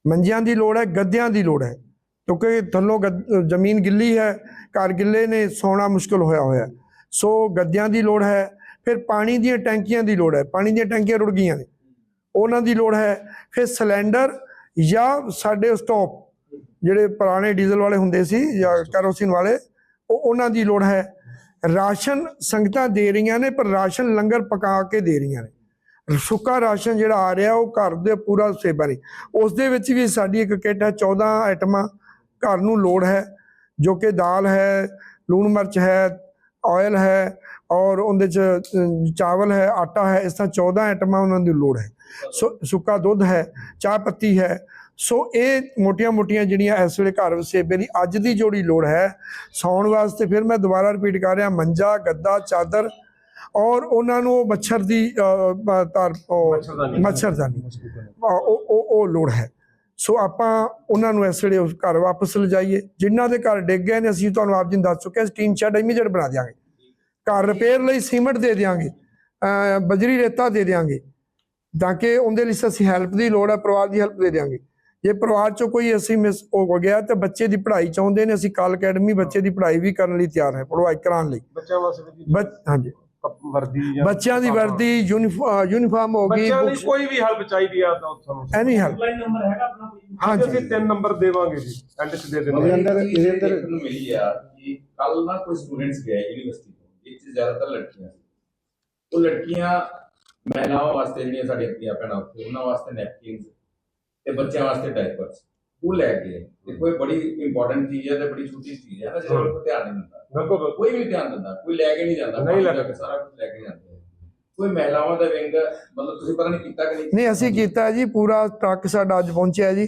ਮੰਜਿਆਂ ਦੀ ਲੋੜ ਹੈ, ਗੱਦਿਆਂ ਦੀ ਲੋੜ ਹੈ। ਕਿਉਂਕਿ ਥੱਲੋਂ ਗੱਦ- ਜ਼ਮੀਨ ਗਿੱਲੀ ਹੈ, ਘਰ ਗਿੱਲੇ ਨੇ, ਸੌਣਾ ਮੁਸ਼ਕਲ ਹੋਇਆ ਹੋਇਆ ਸੋ ਗੱਦਿਆਂ ਦੀ ਲੋੜ ਹੈ, ਫਿਰ ਪਾਣੀ ਦੀਆਂ ਟੈਂਕੀਆਂ ਦੀ ਲੋੜ ਹੈ। ਪਾਣੀ ਦੀਆਂ ਟੈਂਕੀਆਂ ਰੁੜ ਗਈਆਂ ਨੇ। ਉਹਨਾਂ ਦੀ ਲੋੜ ਹੈ, ਫਿਰ ਸਿਲੰਡਰ ਜਾਂ ਸਾਡੇ ਸਟਾਪ ਜਿਹੜੇ ਪੁਰਾਣੇ ਡੀਜ਼ਲ ਵਾਲੇ ਹੁੰਦੇ ਸੀ ਜਾਂ ਕੈਰੋਸਿਨ ਵਾਲੇ, ਉਹ ਉਹਨਾਂ ਦੀ ਲੋੜ ਹੈ। ਰਾਸ਼ਨ ਸੰਗਤਾਂ ਦੇ ਰਹੀਆਂ ਨੇ, ਪਰ ਰਾਸ਼ਨ ਲੰਗਰ ਪਕਾ ਕੇ ਦੇ ਰਹੀਆਂ ਨੇ। ਸੁੱਕਾ ਰਾਸ਼ਨ ਜਿਹੜਾ ਆ ਰਿਹਾ, ਉਹ ਘਰ ਦੇ ਪੂਰਾ ਸੇਵਾ ਨਹੀਂ। ਉਸ ਦੇ ਵਿੱਚ ਵੀ ਸਾਡੀ ਇੱਕ ਕਿੱਟ ਹੈ 14 ਆਈਟਮਾਂ ਘਰ ਨੂੰ ਲੋੜ ਹੈ ਜੋ ਕਿ ਦਾਲ ਹੈ ਲੂਣ ਮਿਰਚ ਹੈ ਆਇਲ ਹੈ ਔਰ ਉਹਦੇ ਚ ਚਾਵਲ ਹੈ ਆਟਾ ਹੈ ਇਸ ਤਰ੍ਹਾਂ 14 ਆਈਟਮਾਂ ਉਹਨਾਂ ਦੀ ਲੋੜ ਹੈ। ਸੋ ਸੁੱਕਾ ਦੁੱਧ ਹੈ ਚਾਹ ਪੱਤੀ ਹੈ। ਸੋ ਇਹ ਮੋਟੀਆਂ-ਮੋਟੀਆਂ ਜਿਹੜੀਆਂ ਇਸ ਵੇਲੇ ਘਰ ਵਸੇਬੇ ਦੀ ਅੱਜ ਦੀ ਜੋੜੀ ਲੋੜ ਹੈ। ਸੌਣ ਵਾਸਤੇ ਫਿਰ ਮੈਂ ਦੁਬਾਰਾ ਰਿਪੀਟ ਕਰ ਰਿਹਾ ਮੰਜਾ ਗੱਦਾ ਚਾਦਰ ਔਰ ਉਹਨਾਂ ਨੂੰ ਉਹ ਮੱਛਰ ਦੀ ਮੱਛਰਦਾਨੀ। ਉਹ ਉਹ ਉਹ ਲੋੜ ਹੈ। ਸੋ ਆਪਾਂ ਉਹਨਾਂ ਨੂੰ ਇਸ ਵੇਲੇ ਘਰ ਵਾਪਸ ਲਿਜਾਈਏ ਜਿਨ੍ਹਾਂ ਦੇ ਘਰ ਡਿੱਗ ਗਏ ਨੇ ਅਸੀਂ ਤੁਹਾਨੂੰ ਆਪ ਜੀ ਦੱਸ ਚੁੱਕੇ ਹਾਂ। ਟੀਨ ਸ਼ੈਡ ਇਮੀਡੀਏਟ ਬਣਾ ਦਿਆਂਗੇ। ਘਰ ਰਿਪੇਅਰ ਲਈ ਸੀਮੈਂਟ ਦੇ ਦਿਆਂਗੇ। ਬਜਰੀ ਰੇਤਾ ਦੇ ਦਿਆਂਗੇ। ਤਾਂ ਕਿ ਉਹਦੇ ਲਈ ਅਸੀਂ ਹੈਲਪ ਦੀ ਲੋੜ ਹੈ ਪਰਿਵਾਰ ਦੀ ਹੈਲਪ ਦੇ ਦਿਆਂਗੇ। ਜੇ ਪਰਿਵਾਰ ਚੋਂ ਕੋਈ ਅਸੀਂ ਮਿਸ ਹੋ ਗਿਆ ਤਾਂ ਬੱਚੇ ਦੀ ਪੜ੍ਹਾਈ ਚਾਹੁੰਦੇ ਨੇ। ਅਸੀਂ ਕਾਲ ਅਕੈਡਮੀ ਬੱਚੇ ਦੀ ਪੜ੍ਹਾਈ ਵੀ ਕਰਨ ਲਈ ਤਿਆਰ ਹੈ ਪੜ੍ਹਾਈ ਕਰਾਉਣ ਲਈ। ਬੱਚਿਆਂ ਵਾਸਤੇ ਹਾਂਜੀ। ਵਰਦੀ ਜਾਂ ਬੱਚਿਆਂ ਦੀ ਵਰਦੀ ਯੂਨੀਫਾਰਮ ਯੂਨੀਫਾਰਮ ਹੋ ਗਈ ਬੱਚਿਆਂ ਲਈ ਕੋਈ ਵੀ ਹੈਲਪ ਚਾਹੀਦੀ ਆ ਤਾਂ ਤੁਹਾਨੂੰ ਐਨੀ ਹੈਲਪ ਆਨਲਾਈਨ ਨੰਬਰ ਹੈਗਾ ਆਪਣਾ ਅੱਜ ਹਾਂਜੀ ਅਸੀਂ ਤਿੰਨ ਨੰਬਰ ਦੇਵਾਂਗੇ ਜੀ ਐਂਡ ਚ ਦੇ ਇਹਦੇ ਦਿੰਦੇ ਅੰਦਰ ਇਹਦੇ ਅੰਦਰ ਨੂੰ ਮਿਲੀ ਆ ਕਿ ਕੱਲ ਨਾ ਕੋਈ ਸਟੂਡੈਂਟਸ ਗਏ ਯੂਨੀਵਰਸਿਟੀ ਤੋਂ ਇਹ ਚ ਜ਼ਿਆਦਾਤਰ ਲੜਕੀਆਂ ਸੀ। ਉਹ ਲੜਕੀਆਂ ਮਹਿਲਾਵਾਂ ਵਾਸਤੇ ਜਿਹੜੀਆਂ ਸਾਡੀਆਂ ਧੀਆਂ ਭੈਣਾਂ ਉੱਥੇ ਉਹਨਾਂ ਵਾਸਤੇ ਨੈਪਕਿਨਸ ਤੇ ਬੱਚਿਆਂ ਵਾਸਤੇ ਡਾਇਪਰਸ ਉਹ ਲੈ ਗਏ ਦੇਖੋ ਇਹ ਬੜੀ ਇੰਪੋਰਟੈਂਟ ਚੀਜ਼ ਹੈ ਤੇ ਬੜੀ ਛੋਟੀ ਚੀਜ਼ ਹੈ ਨਾ ਜਿਹਦਾ ਕੋਈ ਧਿਆਨ ਨਹੀਂ ਦਿੰਦਾ। ਬਿਲਕੁਲ। ਕੋਈ ਵੀ ਧਿਆਨ ਦਿੰਦਾ ਕੋਈ ਲੈ ਕੇ ਨਹੀਂ ਜਾਂਦਾ ਨਹੀਂ ਲੈ ਕੇ ਸਾਰਾ ਕੁਝ ਲੈ ਕੇ ਜਾਂਦੇ ਕੋਈ ਮਹਿਲਾਵਾਂ ਦਾ ਵਿੰਗ ਮਤਲਬ ਤੁਸੀਂ ਪਤਾ ਨਹੀਂ ਕੀਤਾ ਕਿ ਨਹੀਂ ਨਹੀਂ ਅਸੀਂ ਕੀਤਾ। ਜੀ ਪੂਰਾ ਟਰੱਕ ਸਾਡਾ ਅੱਜ ਪਹੁੰਚਿਆ ਜੀ।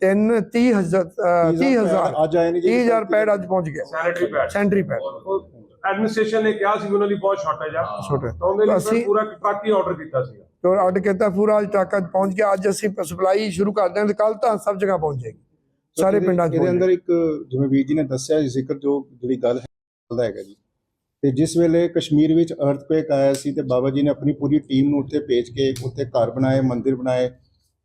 ਤਿੰਨ 30 ਹਜ਼ਾਰ 30 ਹਜ਼ਾਰ ਅੱਜ ਆਏ ਨੇ ਜੀ। 30 ਹਜ਼ਾਰ ਪੈਡ ਅੱਜ ਪਹੁੰਚ ਗਿਆ sanitary pad. Sanitary pad. Administration ਨੇ ਕਿਹਾ ਸੀ ਵੀ ਉਹਨਾਂ ਲਈ ਬਹੁਤ ਸ਼ਾਰਟੇਜ ਆ ਹਾਂ। ਛੋਟੇ ਤਾਂ ਉਹਦੇ ਲਈ ਅਸੀਂ- ਫਿਰ ਪੂਰਾ ਟਰੱਕ ਹੀ ਆਰਡਰ ਕੀਤਾ ਸੀਗਾ। ਤੋਂ ਅੱਡ ਕੀਤਾ ਪੂਰਾ ਅੱਜ ਟਰੱਕ ਅੱਜ ਪਹੁੰਚ ਗਿਆ। ਅੱਜ ਅਸੀਂ ਸਪਲਾਈ ਸ਼ੁਰੂ ਕਰ ਦਿਆਂਗੇ ਕੱਲ ਤਾਂ ਸਭ ਜਗ੍ਹਾ ਪਹੁੰਚ ਜਾਏਗੀ। ਸਾਰੇ ਇਹਦੇ- ਪਿੰਡਾਂ 'ਚ ਇਹਦੇ ਪਹੁੰਚ ਅੰਦਰ ਇੱਕ ਜਿਵੇਂ ਵੀਰ ਜੀ ਨੇ ਦੱਸਿਆ ਜ਼ਿਕਰ ਜੋ ਜਿਹੜੀ ਗੱਲ ਹੈ ਦਾ ਹੈਗਾ ਜੀ। ਤੇ ਜਿਸ ਵੇਲੇ ਕਸ਼ਮੀਰ ਵਿੱਚ ਅਰਥਕੁਏਕ ਆਇਆ ਸੀ ਤੇ ਬਾਬਾ ਜੀ ਨੇ ਆਪਣੀ ਪੂਰੀ ਟੀਮ ਨੂੰ ਉੱਥੇ ਭੇਜ ਕੇ ਉੱਥੇ ਘਰ ਬਣਾਏ ਮੰਦਿਰ ਬਣਾਏ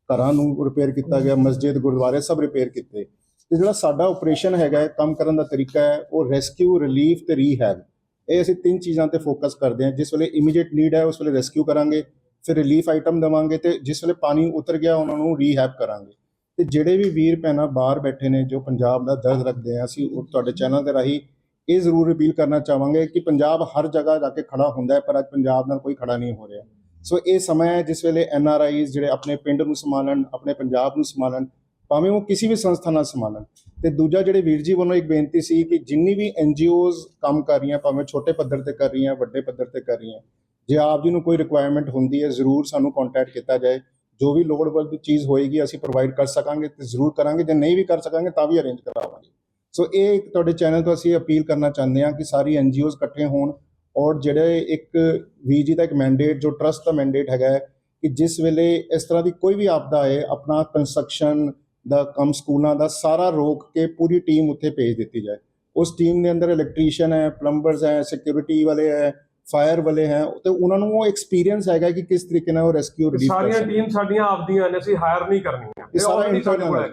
ਘਰਾਂ ਨੂੰ ਰਿਪੇਅਰ ਕੀਤਾ ਗਿਆ ਮਸਜਿਦ ਗੁਰਦੁਆਰੇ ਸਭ ਰਿਪੇਅਰ ਕੀਤੇ। ਤੇ ਜਿਹੜਾ ਸਾਡਾ ਆਪਰੇਸ਼ਨ ਹੈਗਾ ਹੈ, ਕੰਮ ਕਰਨ ਦਾ ਤਰੀਕਾ ਹੈ ਉਹ ਰੈਸਕਿਊ ਰਿਲੀਫ ਤੇ ਰੀਹੈਬ ਇਹ ਅਸੀਂ ਤਿੰਨ ਚੀਜ਼ਾਂ ਤੇ ਫੋਕਸ ਕਰਦੇ ਹਾਂ। ਜਿਸ ਵੇਲੇ ਇਮੀਡੀਏਟ ਨੀਡ ਹੈ, ਉਸ ਵੇਲੇ ਰੈਸਕਿਊ ਕਰਾਂਗੇ, ਫਿਰ ਰਿਲੀਫ ਆਈਟਮ ਦੇਵਾਂਗੇ ਤੇ ਜਿਸ ਵੇਲੇ ਪਾਣੀ ਉਤਰ ਗਿਆ, ਉਹਨਾਂ ਨੂੰ ਰੀਹੈਬ ਕਰਾਂਗੇ। ਤੇ ਜਿਹੜੇ ਵੀ ਵੀਰ ਭੈਣਾਂ ਬਾਹਰ ਬੈਠੇ ਨੇ, ਜੋ ਪੰਜਾਬ ਦਾ ਦਰਦ ਰੱਖਦੇ ਆ, ਅਸੀਂ ਉਹ ਤੁਹਾਡੇ ਚੈਨਲ ਦੇ ਰਾਹੀਂ ਇਹ ਜ਼ਰੂਰ ਅਪੀਲ ਕਰਨਾ ਚਾਹਾਂਗੇ ਕਿ ਪੰਜਾਬ ਹਰ ਜਗ੍ਹਾ ਜਾ ਕੇ ਖੜਾ ਹੁੰਦਾ ਹੈ, ਪਰ ਅੱਜ ਪੰਜਾਬ ਨਾਲ ਕੋਈ ਖੜਾ ਨਹੀਂ ਹੋ ਰਿਹਾ। ਸੋ ਇਹ ਸਮਾਂ ਹੈ, ਜਿਸ ਵੇਲੇ ਐਨ ਆਰ ਆਈਜ਼ ਜਿਹੜੇ ਆਪਣੇ ਪਿੰਡ ਨੂੰ ਸੰਭਾਲਣ, ਆਪਣੇ ਪੰਜਾਬ ਨੂੰ ਸੰਭਾਲਣ ਭਾਵੇਂ ਉਹ ਕਿਸੇ ਵੀ ਸੰਸਥਾ ਨਾਲ ਸੰਭਾਲਣ। ਤੇ ਦੂਜਾ ਜਿਹੜੇ ਵੀਰ ਜੀ ਵੱਲੋਂ ਇੱਕ ਬੇਨਤੀ ਸੀ ਕਿ ਜਿੰਨੀ ਵੀ ਐਨ ਕੰਮ ਕਰ ਰਹੀਆਂ, ਭਾਵੇਂ ਛੋਟੇ ਪੱਧਰ ਤੇ ਕਰ ਰਹੀਆਂ, ਵੱਡੇ ਪੱਧਰ ਤੇ ਕਰ ਰਹੀਆਂ, ਜੇ ਆਪ ਜੀ ਨੂੰ ਕੋਈ ਰਿਕੁਆਇਰਮੈਂਟ ਹੁੰਦੀ ਹੈ, ਜ਼ਰੂਰ ਸਾਨੂੰ ਕੰਟੈਕਟ ਕੀਤਾ ਜਾਏ। ਜੋ ਵੀ ਲੋੜਵੰਦ ਚੀਜ਼ ਹੋਏਗੀ, ਅਸੀਂ ਪ੍ਰੋਵਾਈਡ ਕਰ ਸਕਾਂਗੇ ਤੇ ਜ਼ਰੂਰ ਕਰਾਂਗੇ। ਜੇ ਨਹੀਂ ਵੀ ਕਰ ਸਕਾਂਗੇ, ਤਾਂ ਵੀ ਅਰੇਂਜ ਕਰਾਵਾਂਗੇ। ਸੋ ਇਹ ਇੱਕ ਤੁਹਾਡੇ ਚੈਨਲ ਤੋਂ ਅਸੀਂ ਅਪੀਲ ਕਰਨਾ ਚਾਹੁੰਦੇ ਹਾਂ ਕਿ ਸਾਰੀ ਐਨਜੀਓਜ਼ ਇਕੱਠੇ ਹੋਣ ਔਰ ਜਿਹੜੇ ਇੱਕ ਵੀ ਜੀ ਦਾ ਇੱਕ ਮੈਂਡੇਟ ਜੋ ਟਰਸਟ ਦਾ ਮੈਂਡੇਟ ਹੈਗਾ ਹੈ ਕਿ ਜਿਸ ਵੇਲੇ ਇਸ ਤਰ੍ਹਾਂ ਦੀ ਕੋਈ ਵੀ ਆਪਦਾ ਆਏ, ਆਪਣਾ ਕੰਸਟਰਕਸ਼ਨ ਦਾ ਕੰਮ ਸਕੂਲਾਂ ਦਾ ਸਾਰਾ ਰੋਕ ਕੇ ਪੂਰੀ ਟੀਮ ਉੱਥੇ ਭੇਜ ਦਿੱਤੀ ਜਾਏ ਉਸ ਟੀਮ ਦੇ ਅੰਦਰ ਇਲੈਕਟ੍ਰੀਸ਼ੀਅਨ ਹੈ ਪਲੰਬਰਸ ਹੈ ਸਿਕਿਉਰਿਟੀ ਵਾਲੇ ਹੈ ਫਾਇਰ ਵਾਲੇ ਹੈ ਤੇ ਉਹਨਾਂ ਨੂੰ ਉਹ ਐਕਸਪੀਰੀਅੰਸ ਹੈਗਾ ਕਿ ਕਿਸ ਤਰੀਕੇ ਨਾਲ ਉਹ ਰੈਸਕਿਊ ਰਿਲੀਫ ਕਰ ਸਾਰੀਆਂ ਟੀਮ ਸਾਡੀਆਂ ਆਪਦੀਆਂ ਨੇ ਅਸੀਂ ਹਾਇਰ ਨਹੀਂ ਕਰਨੀਆਂ ਇਹ ਸਾਰਾ internal ਹੈ। ਹੈ।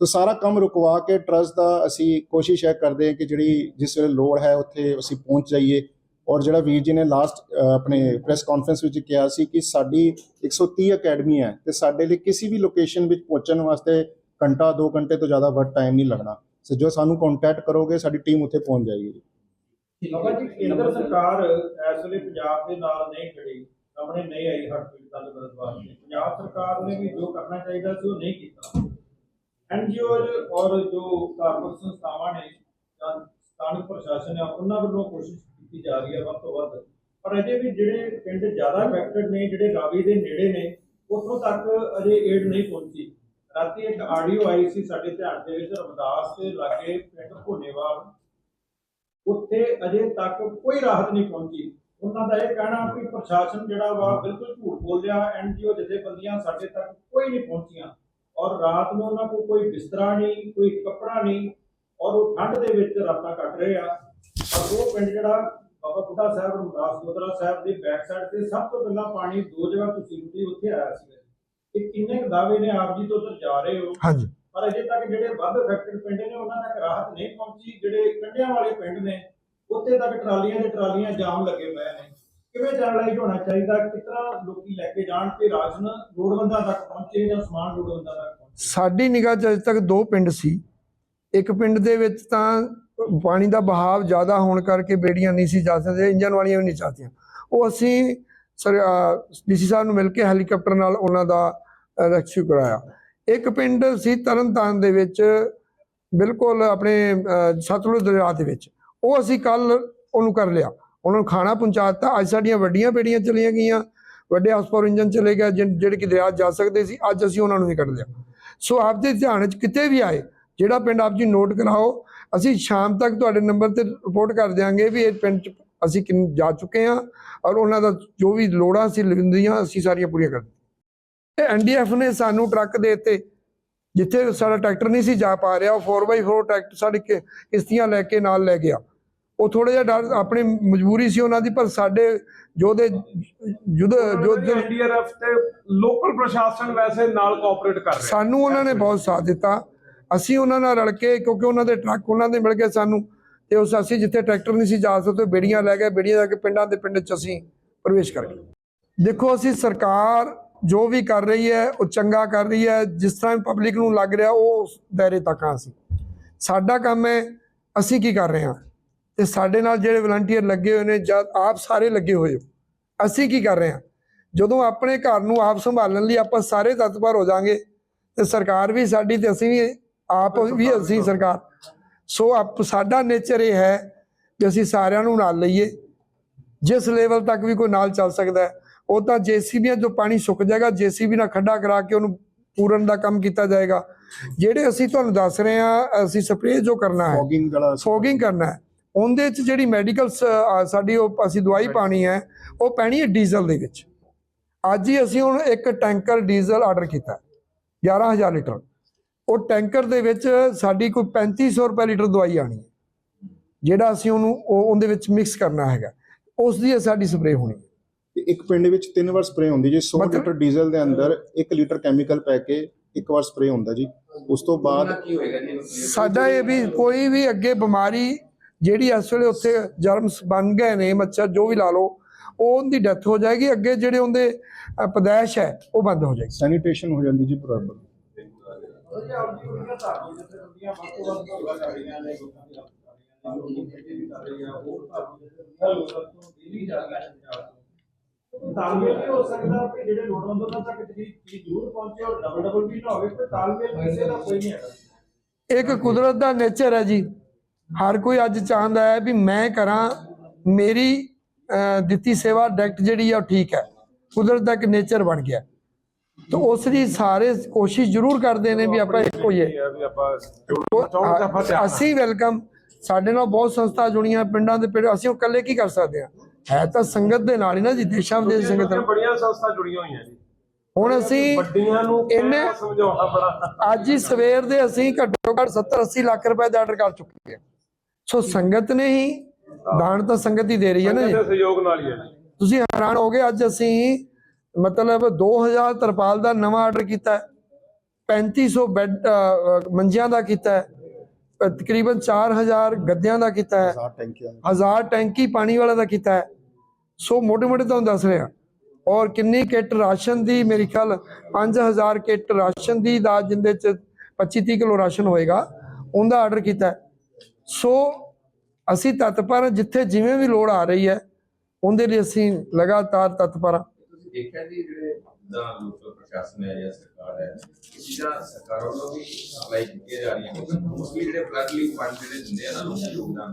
ਸੋ ਸਾਰਾ ਕੰਮ ਰੁਕਵਾ ਕੇ ਟਰਸਟ ਦਾ ਅਸੀਂ ਕੋਸ਼ਿਸ਼ ਹੈ ਕਰਦੇ ਹਾਂ ਕਿ ਜਿਹੜੀ ਜਿਸ ਵੇਲੇ ਲੋੜ ਹੈ ਉੱਥੇ ਅਸੀਂ ਪਹੁੰਚ ਜਾਈਏ ਔਰ ਜਿਹੜਾ ਵੀਰ ਜੀ ਨੇ ਲਾਸਟ ਆਪਣੇ ਪ੍ਰੈਸ ਕਾਨਫਰੰਸ ਵਿੱਚ ਕਿਹਾ ਸੀ ਕਿ ਸਾਡੀ 130 ਅਕੈਡਮੀ ਹੈ ਤੇ ਸਾਡੇ ਲਈ ਕਿਸੇ ਵੀ ਲੋਕੇਸ਼ਨ ਵਿੱਚ ਪਹੁੰਚਣ ਵਾਸਤੇ ਘੰਟਾ 2 ਘੰਟੇ ਤੋਂ ਜ਼ਿਆਦਾ ਵੱਧ ਟਾਈਮ ਨਹੀਂ ਲੱਗਣਾ। ਸੋ ਜੋ ਸਾਨੂੰ ਕੰਟੈਕਟ ਕਰੋਗੇ, ਸਾਡੀ ਟੀਮ ਉੱਥੇ ਪਹੁੰਚ ਜਾਏਗੀ ਜੀ। ਬਾਬਾ ਜੀ, ਕੇਂਦਰ ਸਰਕਾਰ ਇਸ ਵੇਲੇ ਪੰਜਾਬ ਦੇ ਨਾਲ ਨਹੀਂ ਖੜੀ। ਸਾਹਮਣੇ ਨਹੀਂ ਆਈ ਹੱਟ ਦੇ ਮਦਦ ਵਾਸਤੇ ਪੰਜਾਬ ਸਰਕਾਰ ਨੇ ਵੀ ਜੋ ਕਰਨਾ ਚਾਹੀਦਾ ਸੀ, ਉਹ ਨਹੀਂ ਕੀਤਾ। ਐਨਜੀਓਜ਼ ਔਰ ਜੋ ਧਾਰਮਿਕ ਸੰਸਥਾਵਾਂ ਨੇ, ਜਾਂ ਸਥਾਨਕ ਪ੍ਰਸ਼ਾਸਨ ਹੈ ਉਹਨਾਂ ਵੱਲੋਂ ਕੋਸ਼ਿਸ਼ ਕੀਤੀ ਜਾ ਰਹੀ ਹੈ ਵੱਧ ਤੋਂ ਵੱਧ। ਪਰ ਅਜੇ ਵੀ ਜਿਹੜੇ ਪਿੰਡ ਜ਼ਿਆਦਾ ਅਫੈਕਟਡ ਨੇ, ਜਿਹੜੇ ਰਾਵੀ ਦੇ ਨੇੜੇ ਨੇ, ਉੱਥੋਂ ਤੱਕ ਅਜੇ ਏਡ ਨਹੀਂ ਪਹੁੰਚੀ। ਰਾਤੀ ਇੱਕ ਆਡੀਓ ਆਈ ਸੀ ਸਾਡੇ ਧਿਆਨ ਦੇ ਵਿੱਚ ਰਮਦਾਸ ਦੇ ਲਾਗੇ ਪਿੰਡ ਭੋਨੇਵਾਲ ਉੱਥੇ ਅਜੇ ਤੱਕ ਕੋਈ ਰਾਹਤ ਨਹੀਂ ਪਹੁੰਚੀ। ਉਹਨਾਂ ਦਾ ਇਹ ਕਹਿਣਾ ਕਿ ਪ੍ਰਸ਼ਾਸਨ ਜਿਹੜਾ ਵਾ ਬਿਲਕੁਲ ਝੂਠ ਬੋਲ ਰਿਹਾ ਐਨਜੀਓ ਜਥੇਬੰਦੀਆਂ ਸਾਡੇ ਤੱਕ ਕੋਈ ਨਹੀਂ ਪਹੁੰਚੀਆਂ। ਔਰ ਰਾਤ ਨੂੰ ਉਹਨਾਂ ਕੋਲ ਕੋਈ ਬਿਸਤਰਾ ਨਹੀਂ, ਕੋਈ ਕੱਪੜਾ ਨਹੀਂ, ਔਰ ਉਹ ਠੰਡ ਦੇ ਵਿੱਚ ਰਾਤਾਂ ਕੱਟ ਰਹੇ ਆ। ਔਰ ਉਹ ਪਿੰਡ ਜਿਹੜਾ ਬਾਬਾ ਬੁੱਢਾ ਸਾਹਿਬ ਰਮਦਾਸ ਗੋਦਰਾ ਸਾਹਿਬ ਦੇ ਬੈਕ ਸਾਈਡ ਤੇ ਸਭ ਤੋਂ ਪਹਿਲਾਂ ਪਾਣੀ ਦੋ ਜਗ੍ਹਾ ਤੁਸੀਂ ਰੁਕੀ, ਉੱਥੇ ਆਇਆ ਸੀ। ਇਹ ਕਿੰਨੇ ਕੁ ਦਾਅਵੇ ਨੇ ਆਪ ਜੀ ਤੋਂ ਉੱਧਰ ਜਾ ਰਹੇ ਹੋ। ਹਾਂਜੀ। ਪਰ ਅਜੇ ਤੱਕ ਜਿਹੜੇ ਵੱਧ ਅਫੈਕਟਡ ਪਿੰਡ ਨੇ ਉਹਨਾਂ ਤੱਕ ਰਾਹਤ ਨਹੀਂ ਪਹੁੰਚੀ। ਜਿਹੜੇ ਕੰਢਿਆਂ ਵਾਲੇ ਪਿੰਡ ਨੇ ਉੱਥੇ ਤੱਕ ਟਰਾਲੀਆਂ ਦੇ ਟਰਾਲੀਆਂ ਜਾਮ ਲੱਗੇ ਪਏ ਨੇ। ਕਿਵੇਂ ਜਨਰਲਾਈਜ਼ ਹੋਣਾ ਚਾਹੀਦਾ? ਕਿਸ ਤਰ੍ਹਾਂ ਲੋਕੀ ਲੈ ਕੇ ਜਾਣ ਤੇ ਰਾਸ਼ਨ ਲੋੜਵੰਦਾਂ ਤੱਕ ਪਹੁੰਚੇ ਜਾਂ ਸਮਾਨ ਲੋੜਵੰਦਾਂ ਤੱਕ ਪਹੁੰਚੇ? ਸਾਡੀ ਨਿਗਾਹ 'ਚ ਅਜੇ ਤੱਕ ਦੋ ਪਿੰਡ ਸੀ। ਇੱਕ ਪਿੰਡ ਦੇ ਵਿੱਚ ਤਾਂ ਪਾਣੀ ਦਾ ਬਹਾਵ ਜ਼ਿਆਦਾ ਹੋਣ ਕਰਕੇ ਬੇੜੀਆਂ ਨਹੀਂ ਸੀ ਜਾ ਸਕਦੀਆਂ ਇੰਜਨ ਵਾਲੀਆਂ ਵੀ ਨਹੀਂ ਚਾਹਤੀਆਂ ਉਹ ਅਸੀਂ ਸਰ ਡੀਸੀ ਸਾਹਿਬ ਨੂੰ ਮਿਲ ਕੇ ਹੈਲੀਕਾਪਟਰ ਨਾਲ ਉਹਨਾਂ ਦਾ ਰੈਸਕਿਊ ਕਰਾਇਆ। ਇੱਕ ਪਿੰਡ ਸੀ ਤਰਨਤਾਰਨ ਦੇ ਵਿੱਚ ਬਿਲਕੁਲ ਆਪਣੇ ਅਹ, ਸਤਲੁਜ ਦਰਿਆ ਦੇ ਵਿੱਚ। ਉਹ ਅਸੀਂ ਕੱਲ ਉਹਨੂੰ ਕਰ ਲਿਆ। ਉਹਨਾਂ ਨੂੰ ਖਾਣਾ ਪਹੁੰਚਾ ਦਿੱਤਾ ਅੱਜ ਸਾਡੀਆਂ ਵੱਡੀਆਂ ਪੇੜੀਆਂ ਚਲੀਆਂ ਗਈਆਂ। ਵੱਡੇ ਹਾਸਪਾਵਰ ਇੰਜਨ ਚਲੇ ਗਏ। ਜਿਨ- ਜਿਹੜੇ ਕਿ ਦਰਿਆ ਜਾ ਸਕਦੇ ਸੀ ਅੱਜ ਅਸੀਂ ਉਹਨਾਂ ਨੂੰ ਵੀ ਕੱਢ ਲਿਆ। ਸੋ ਆਪਦੇ ਧਿਆਨ 'ਚ ਕਿਤੇ ਵੀ ਆਏ ਜਿਹੜਾ ਪਿੰਡ ਆਪ ਜੀ ਨੋਟ ਕਰਾਓ ਅਸੀਂ ਸ਼ਾਮ ਤੱਕ ਤੁਹਾਡੇ ਨੰਬਰ ਤੇ ਰਿਪੋਰਟ ਕਰ ਦਿਆਂਗੇ ਵੀ ਇਹ ਪਿੰਡ 'ਚ ਅਸੀਂ ਕਿੰਨ ਜਾ ਚੁੱਕੇ ਹਾਂ। ਔਰ ਉਹਨਾਂ ਦਾ ਜੋ ਵੀ ਲੋੜਾਂ ਸੀ ਲਿੰਦੀਆਂ ਅਸੀਂ ਸਾਰੀਆਂ ਪੂਰੀਆਂ ਕਰ ਤੇ ਐਨਡੀਐਫ ਨੇ ਸਾਨੂੰ ਟਰੱਕ ਦੇ ਦਿੱਤੇ ਜਿੱਥੇ ਸਾਡਾ ਟਰੈਕਟਰ ਨਹੀਂ ਸੀ ਜਾ ਪਾ ਰਿਹਾ ਉਹ 4x4 ਟਰੈਕਟਰ ਸਾਡੀ ਕਿ- ਕਿਸ਼ਤੀਆਂ ਲੈ ਕੇ ਨਾਲ ਲੈ ਗਿਆ। ਉਹ ਥੋੜਾ ਜਿਹਾ ਡਰ ਆਪਣੀ ਮਜਬੂਰੀ ਸੀ ਉਹਨਾਂ ਦੀ ਪਰ ਸਾਡੇ ਯੋਧੇ ਯੁੱਧ ਯੁੱਧ ਐਨਡੀਆਰਐਫ ਤੇ ਲੋਕਲ ਪ੍ਰਸ਼ਾਸਨ ਵੈਸੇ ਨਾਲ ਕੋਆਪਰੇਟ ਕਰ ਰਿਹਾ। ਸਾਨੂੰ ਉਹਨਾਂ ਨੇ ਬਹੁਤ ਸਾਥ ਦਿੱਤਾ। ਅਸੀਂ ਉਹਨਾਂ ਨਾਲ ਰਲ ਕੇ ਕਿਉਂਕਿ ਉਹਨਾਂ ਦੇ ਟਰੱਕ ਉਹਨਾਂ ਦੇ ਮਿਲ ਗਏ ਸਾਨੂੰ ਤੇ ਉਸ ਅਸੀਂ ਜਿੱਥੇ ਟਰੈਕਟਰ ਨਹੀਂ ਸੀ ਜਾ ਸਕਦੇ ਬੇੜੀਆਂ ਲੈ ਗਏ ਬੇੜੀਆਂ ਜਾ ਕੇ ਪਿੰਡਾਂ ਦੇ ਪਿੰਡ 'ਚ ਅਸੀਂ ਪ੍ਰਵੇਸ਼ ਕਰ ਗਏ। ਦੇਖੋ ਅਸੀਂ ਸਰਕਾਰ ਜੋ ਵੀ ਕਰ ਰਹੀ ਹੈ ਉਹ ਚੰਗਾ ਕਰ ਰਹੀ ਹੈ। ਜਿਸ ਤਰ੍ਹਾਂ ਪਬਲਿਕ ਨੂੰ ਲੱਗ ਰਿਹਾ ਉਹ ਉਸ ਦਾਇਰੇ ਤੱਕ ਹਾਂ ਅਸੀਂ। ਸਾਡਾ ਕੰਮ ਹੈ ਅਸੀਂ ਕੀ ਕਰ ਰਹੇ ਹਾਂ? ਤੇ ਸਾਡੇ ਨਾਲ ਜਿਹੜੇ ਵਲੰਟੀਅਰ ਲੱਗੇ ਹੋਏ ਨੇ ਜਦ ਆਪ ਸਾਰੇ ਲੱਗੇ ਹੋਏ ਹੋ ਅਸੀਂ ਕੀ ਕਰ ਰਹੇ ਹਾਂ? ਜਦੋਂ ਆਪਣੇ ਘਰ ਨੂੰ ਆਪ ਸੰਭਾਲਣ ਲਈ ਆਪਾਂ ਸਾਰੇ ਤਤਪਰ ਹੋ ਜਾਾਂਗੇ ਤੇ ਸਰਕਾਰ ਵੀ ਸਾਡੀ ਤੇ ਅਸੀਂ ਵੀ ਆਪ ਵੀ ਅਸੀਂ ਸਰਕਾਰ। ਸੋ ਆਪ ਸਾਡਾ ਨੇਚਰ ਇਹ ਹੈ ਕਿ ਅਸੀਂ ਸਾਰਿਆਂ ਨੂੰ ਨਾਲ ਲਈਏ। ਜਿਸ ਲੈਵਲ ਤੱਕ ਵੀ ਕੋਈ ਨਾਲ ਚੱਲ ਸਕਦਾ ਹੈ ਉਹ ਤਾਂ ਜੀਸੀਬੀਆਂ ਜੋ ਪਾਣੀ ਸੁੱਕ ਜਾਏਗਾ ਜੀਸੀਬੀ ਨਾਲ ਖੱਡਾ ਕਰਾ ਕੇ ਉਹਨੂੰ ਪੂਰਨ ਦਾ ਕੰਮ ਕੀਤਾ ਜਾਏਗਾ। ਜਿਹੜੇ ਅਸੀਂ ਤੁਹਾਨੂੰ ਦੱਸ ਰਹੇ ਹਾਂ ਅਸੀਂ ਸਪਰੇਅ ਜੋ ਕਰਨਾ ਹੈ ਫੋਗਿੰਗ ਜਿਹੜਾ ਫੋਗਿੰਗ ਕਰਨਾ ਹੈ ਉਹਦੇ ਚ ਜਿਹੜੀ ਮੈਡੀਕਲ ਸਾਡੀ ਉਹ ਅਸੀਂ ਦਵਾਈ ਪਾਣੀ ਹੈ ਉਹ ਪੈਣੀ ਹੈ ਡੀਜ਼ਲ ਦੇ ਵਿੱਚ। ਅੱਜ ਹੀ ਅਸੀਂ ਹੁਣ ਇੱਕ ਟੈਂਕਰ ਡੀਜ਼ਲ ਆਰਡਰ ਕੀਤਾ 11000 ਲੀਟਰ। ਉਹ ਟੈਂਕਰ ਦੇ ਵਿੱਚ ਸਾਡੀ ਕੋਈ 3500 ਰੁਪਏ ਲੀਟਰ ਦਵਾਈ ਆਣੀ ਹੈ। ਜਿਹੜਾ ਅਸੀਂ ਉਹਨੂੰ ਉਹ- ਉਹਦੇ ਵਿੱਚ ਮਿਕਸ ਕਰਨਾ ਹੈਗਾ। ਉਸ ਦੀ ਸਾਡੀ ਸਪਰੇਅ ਹੋਣੀ ਹੈ। ਤੇ ਇੱਕ ਪਿੰਡ ਵਿੱਚ ਤਿੰਨ ਵਾਰ ਸਪਰੇ ਹੁੰਦੀ ਜੀ 100 ਮਤਲਬ- ਲੀਟਰ ਡੀਜ਼ਲ ਦੇ ਅੰਦਰ 1 ਲੀਟਰ ਕੈਮੀਕਲ ਪੈ ਕੇ ਇੱਕ ਵਾਰ ਸਪਰੇ ਹੁੰਦਾ ਜੀ। ਉਸ ਤੋਂ ਬਾਅਦ ਉਹਦਾ ਕੀ ਹੋਏਗਾ ਜੀ? ਸਾਡਾ ਇਹ ਵੀ ਕੋਈ ਵੀ ਅੱਗੇ ਬਿਮਾਰੀ ਜਿਹੜੀ ਇਸ ਵੇਲੇ ਉੱਥੇ ਜਰਮਸ ਬਣ ਗਏ ਨੇ ਮੱਛਰ ਜੋ ਵੀ ਲਾ ਲਓ ਉਹ ਉਹਦੀ ਡੈਥ ਹੋ ਜਾਏਗੀ ਅੱਗੇ ਜਿਹੜੇ ਉਹਦੇ ਪਦਾਇਸ਼ ਹੈ ਉਹ ਬੰਦ ਹੋ ਜਾਏਗੀ। ਸੈਨੀਟੇਸ਼ਨ ਹੋ ਜਾਂਦੀ ਜੀ ਪ੍ਰੋਪਰ ਜੀ ਵੀ ਹੋ ਸਕਦਾ ਕਿ ਜਿਹੜੇ ਲੋੜਵੰਦਾਂ ਤੱਕ ਚੀਜ਼ ਜ਼ਰੂਰ ਪਹੁੰਚੇ ਔਰ ਡਬਲ ਡਬਲ ਵੀ ਨਾ ਹੋਵੇ ਤੇ ਤਾਲਮੇਲ ਕਿਸੇ ਦਾ ਕੋਈ ਨਹੀਂ ਹੈਗਾ। ਇੱਕ ਕੁਦਰਤ ਦਾ ਨੇਚਰ ਹੈ ਜੀ। ਹਰ ਕੋਈ ਅੱਜ ਚਾਹੁੰਦਾ ਹੈ ਵੀ ਮੈਂ ਕਰਾਂ ਮੇਰੀ ਅਹ, ਦਿੱਤੀ ਸੇਵਾ ਡਾਇਰੈਕਟ ਜਿਹੜੀ ਆ ਉਹ ਠੀਕ ਹੈ। ਕੁਦਰਤ ਦਾ ਇੱਕ ਨੇਚਰ ਬਣ ਗਿਆ। ਤਾਂ ਉਸ ਦੀ ਸਾਰੇ ਕੋਸ਼ਿਸ਼ ਜ਼ਰੂਰ ਕਰਦੇ ਨੇ ਵੀ ਆਪਾਂ ਇੱਕ ਹੋਈਏ। ਵੀ ਆਪਾਂ ਚੌਂਕ ਦਾ ਫਤਿਹ ਅਸੀਂ ਵੈਲਕਮ ਸਾਡੇ ਨਾਲ ਬਹੁਤ ਸੰਸਥਾ ਜੁੜੀਆਂ ਪਿੰਡਾਂ ਦੇ ਪਿੰਡ ਅਸੀਂ ਉਹ ਇਕੱਲੇ ਕੀ ਕਰ ਸਕਦੇ ਆ ਹੈ ਤਾਂ ਸੰਗਤ ਦੇ ਨਾਲ ਹੀ ਨਾ ਜੀ ਦੇਸ਼ਾਂ ਵਿਦੇਸ਼ ਸੰਗਤ ਨਾਲ। ਬੜੀਆਂ ਸੰਸਥਾ ਜੁੜੀਆਂ ਹੋਈਆਂ ਜੀ। ਹੁਣ ਅਸੀਂ ਵੱਡੀਆਂ ਨੂੰ ਇਹਨੇ- ਸਮਝਾਉਣਾ ਬੜਾ? ਅੱਜ ਹੀ ਸਵੇਰ ਦੇ ਅਸੀਂ ਘੱਟੋ ਘੱਟ 70 80 ਲੱਖ ਰੁਪਏ ਦਾ ਆਰਡਰ ਕਰ ਚੁੱਕੇ ਹਾਂ। ਸੋ ਸੰਗਤ ਨੇ ਹੀ ਦਾਨ ਤਾਂ ਸੰਗਤ ਹੀ ਦੇ ਰਹੀ ਹੈ ਨਾ ਜੀ। ਸਹਿਯੋਗ ਨਾਲ ਹੀ ਹੈ ਜੀ। ਤੁਸੀਂ ਹੈਰਾਨ ਹੋਗੇ ਅੱਜ ਅਸੀਂ ਮਤਲਬ 2000 ਤਰਪਾਲ ਦਾ ਨਵਾਂ ਆਰਡਰ ਕੀਤਾ ਹੈ 3500 ਬੈੱਡ ਮੰਜਿਆਂ ਦਾ ਕੀਤਾ ਹੈ ਤਕਰੀਬਨ 4000 ਗੱਦਿਆਂ ਦਾ ਕੀਤਾ ਹੈ ਸਾਰ ਟੈਂਕੀਆਂ। 1000 ਟੈਂਕੀ ਪਾਣੀ ਵਾਲਾ ਦਾ ਕੀਤਾ ਹੈ। ਸੋ ਮੋਟੇ ਮੋਟੇ ਤੁਹਾਨੂੰ ਦੱਸ ਰਿਹਾ। ਔਰ ਕਿੰਨੀ ਕਿੱਟ ਰਾਸ਼ਨ ਦੀ ਮੇਰੇ ਖਿਆਲ 5000 ਕਿੱਟ ਰਾਸ਼ਨ ਦੀ ਦਾ ਜਿੰਦੇ ਚ 25 30 ਕਿਲੋ ਰਾਸ਼ਨ ਹੋਏਗਾ, ਉਹਦਾ ਆਰਡਰ ਕੀਤਾ ਸੋ ਅਸੀਂ ਤਤਪਰ ਜਿੱਥੇ ਜਿਵੇਂ ਵੀ ਲੋੜ ਆ ਰਹੀ ਹੈ, ਉਹਦੇ ਲਈ ਅਸੀਂ ਲਗਾਤਾਰ ਤਤਪਰ ਹਾਂ ਤੁਸੀਂ ਦੇਖਿਆ ਜੀ ਜਿਹੜੇ ਦਾ ਲੋਕਲ ਪ੍ਰਸ਼ਾਸਨ ਹੈ ਜਾਂ ਸਰਕਾਰ ਹੈ ਇਹ ਚੀਜ਼ਾਂ ਵੱਲੋਂ ਵੀ ਅਪਲਾਈ ਕੀਤੀਆਂ ਜਾ ਰਹੀਆਂ ਕਿਉਂਕਿ ਮੋਸਟਲੀ ਜਿਹੜੇ ਫਲੱਡ ਰਿਲੀਫ ਫੰਡ ਜਿਹੜੇ ਦਿੰਦੇ ਆ ਨਾ, ਲੋਕ ਯੋਗਦਾਨ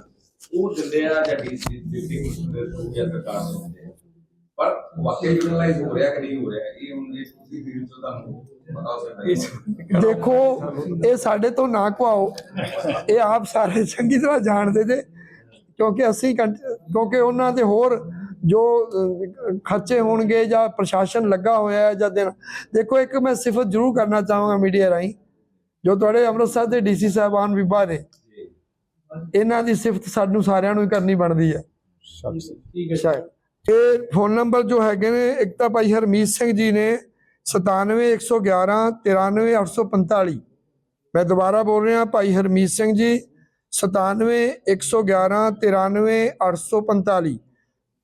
ਉਹ ਦਿੰਦੇ ਆ ਜਾਂ ਡੀਸੀ ਡਿਪਟੀ ਕਮਿਸ਼ਨਰ ਤੋਂ ਜਾਂ ਸਰਕਾਰ ਤੋਂ ਦਿੰਦੇ ਆ। ਪਰ ਵਾਕਈ ਯੂਟਿਲਾਈਜ਼ ਹੋ ਰਿਹਾ ਕਿ ਨਹੀਂ ਹੋ ਰਿਹਾ ਇਹ ਹੁਣ ਇਹ ਤੁਸੀਂ ਫੀਲਡ ਤੋਂ ਤੁਹਾਨੂੰ ਪਤਾ ਹੋ ਸਕਦਾ ਦੇਖੋ ਇਹ ਸਾਡੇ ਤੋਂ ਨਾ ਕਵਾਓ ਇਹ ਆਪ ਸਾਰੇ ਚੰਗੀ ਤਰ੍ਹਾਂ ਜਾਣਦੇ ਜੇ ਕਿਉਂਕਿ ਅਸੀਂ ਕਿਉਂਕਿ ਉਹਨਾਂ ਦੇ ਹੋਰ ਜੋ ਖਰਚੇ ਹੋਣਗੇ ਜਾਂ ਪ੍ਰਸ਼ਾਸਨ ਲੱਗਾ ਹੋਇਆ ਹੈ ਜਾਂ ਦੇਣ। ਦੇਖੋ ਇੱਕ ਮੈਂ ਸਿਫਤ ਜ਼ਰੂਰ ਕਰਨਾ ਚਾਹਾਂਗਾ ਮੀਡੀਆ ਰਾਹੀਂ ਜੋ ਤੁਹਾਡੇ ਅੰਮ੍ਰਿਤਸਰ ਦੇ ਡੀਸੀ ਸਾਹਿਬਾਨ ਵਿਭਾ ਨੇ ਇਹਨਾਂ ਦੀ ਸਿਫਤ ਸਾਨੂੰ ਸਾਰਿਆਂ ਨੂੰ ਹੀ ਕਰਨੀ ਬਣਦੀ ਹੈ। ਸ਼ਾਇਦ। ਇਹ ਫੋਨ ਨੰਬਰ ਜੋ ਹੈਗੇ ਨੇ ਇੱਕ ਤਾਂ ਭਾਈ ਹਰਮੀਤ ਸਿੰਘ ਜੀ ਨੇ 97111 93845 ਮੈਂ ਦੁਬਾਰਾ ਬੋਲ ਰਿਹਾ ਭਾਈ ਹਰਮੀਤ ਸਿੰਘ ਜੀ 97111 93845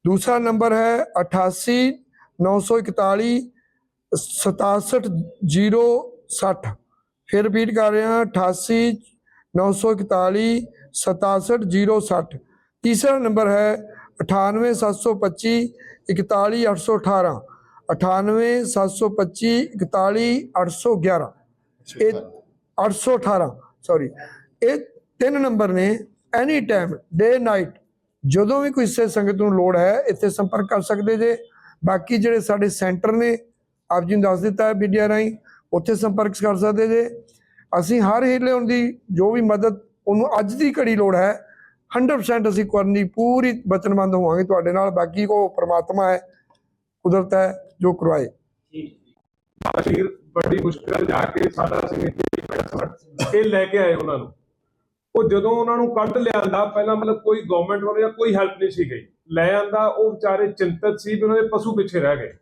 ਦੂਸਰਾ ਨੰਬਰ ਹੈ 88 941 67060 ਫਿਰ ਰਿਪੀਟ ਕਰ ਰਿਹਾ 88 941 67060 ਤੀਸਰਾ ਨੰਬਰ ਹੈ 98725 41818 98725 41811 ਇਹ 818 ਸੌਰੀ ਇਹ ਤਿੰਨ ਨੰਬਰ ਨੇ ਐਨੀ ਟਾਈਮ ਡੇ ਨਾਈਟ ਜਦੋਂ ਵੀ ਕੋਈ ਸੇ ਸੰਗਤ ਨੂੰ ਲੋੜ ਹੈ ਇੱਥੇ ਸੰਪਰਕ ਕਰ ਸਕਦੇ ਜੇ। ਬਾਕੀ ਜਿਹੜੇ ਸਾਡੇ ਸੈਂਟਰ ਨੇ ਆਪ ਜੀ ਨੂੰ ਦੱਸ ਦਿੱਤਾ ਹੈ ਮੀਡੀਆ ਰਾਹੀਂ ਉੱਥੇ ਸੰਪਰਕ ਕਰ ਸਕਦੇ ਜੇ। ਅਸੀਂ ਹਰ ਹੀਲੇ ਦੀ ਜੋ ਵੀ ਮਦਦ ਉਹਨੂੰ ਅੱਜ ਦੀ ਘੜੀ ਲੋੜ ਹੈ। 100% ਅਸੀਂ ਕਰਨ ਦੀ ਪੂਰੀ ਬਚਨਬੰਦ ਹੋਵਾਂਗੇ ਤੁਹਾਡੇ ਨਾਲ। ਬਾਕੀ ਕੋ ਪ੍ਰਮਾਤਮਾ ਹੈ, ਕੁਦਰਤ ਹੈ, ਜੋ ਕਰਵਾਏ ਅਖੀਰ ਬੜੀ ਮੁਸ਼ਕਲ ਜਾ ਕੇ ਸਾਡਾ ਸਿੰਘ ਇਹ ਲੈ ਕੇ ਆਏ ਉਹਨਾਂ ਨੂੰ। ਉਹ ਜਦੋਂ ਉਹਨਾਂ ਨੂੰ ਕੱਢ ਲਿਆਂਦਾ, ਪਹਿਲਾਂ ਮਤਲਬ ਕੋਈ ਗਵਰਨਮੈਂਟ ਵੱਲੋਂ ਜਾਂ ਕੋਈ ਹੈਲਪ ਨਹੀਂ ਸੀ ਗਈ। ਲੈ ਆਂਦਾ, ਉਹ ਵਿਚਾਰੇ ਚਿੰਤਤ ਸੀ ਵੀ ਉਹਨਾਂ ਦੇ ਪਸ਼ੂ ਪਿੱਛੇ ਰਹਿ ਗਏ।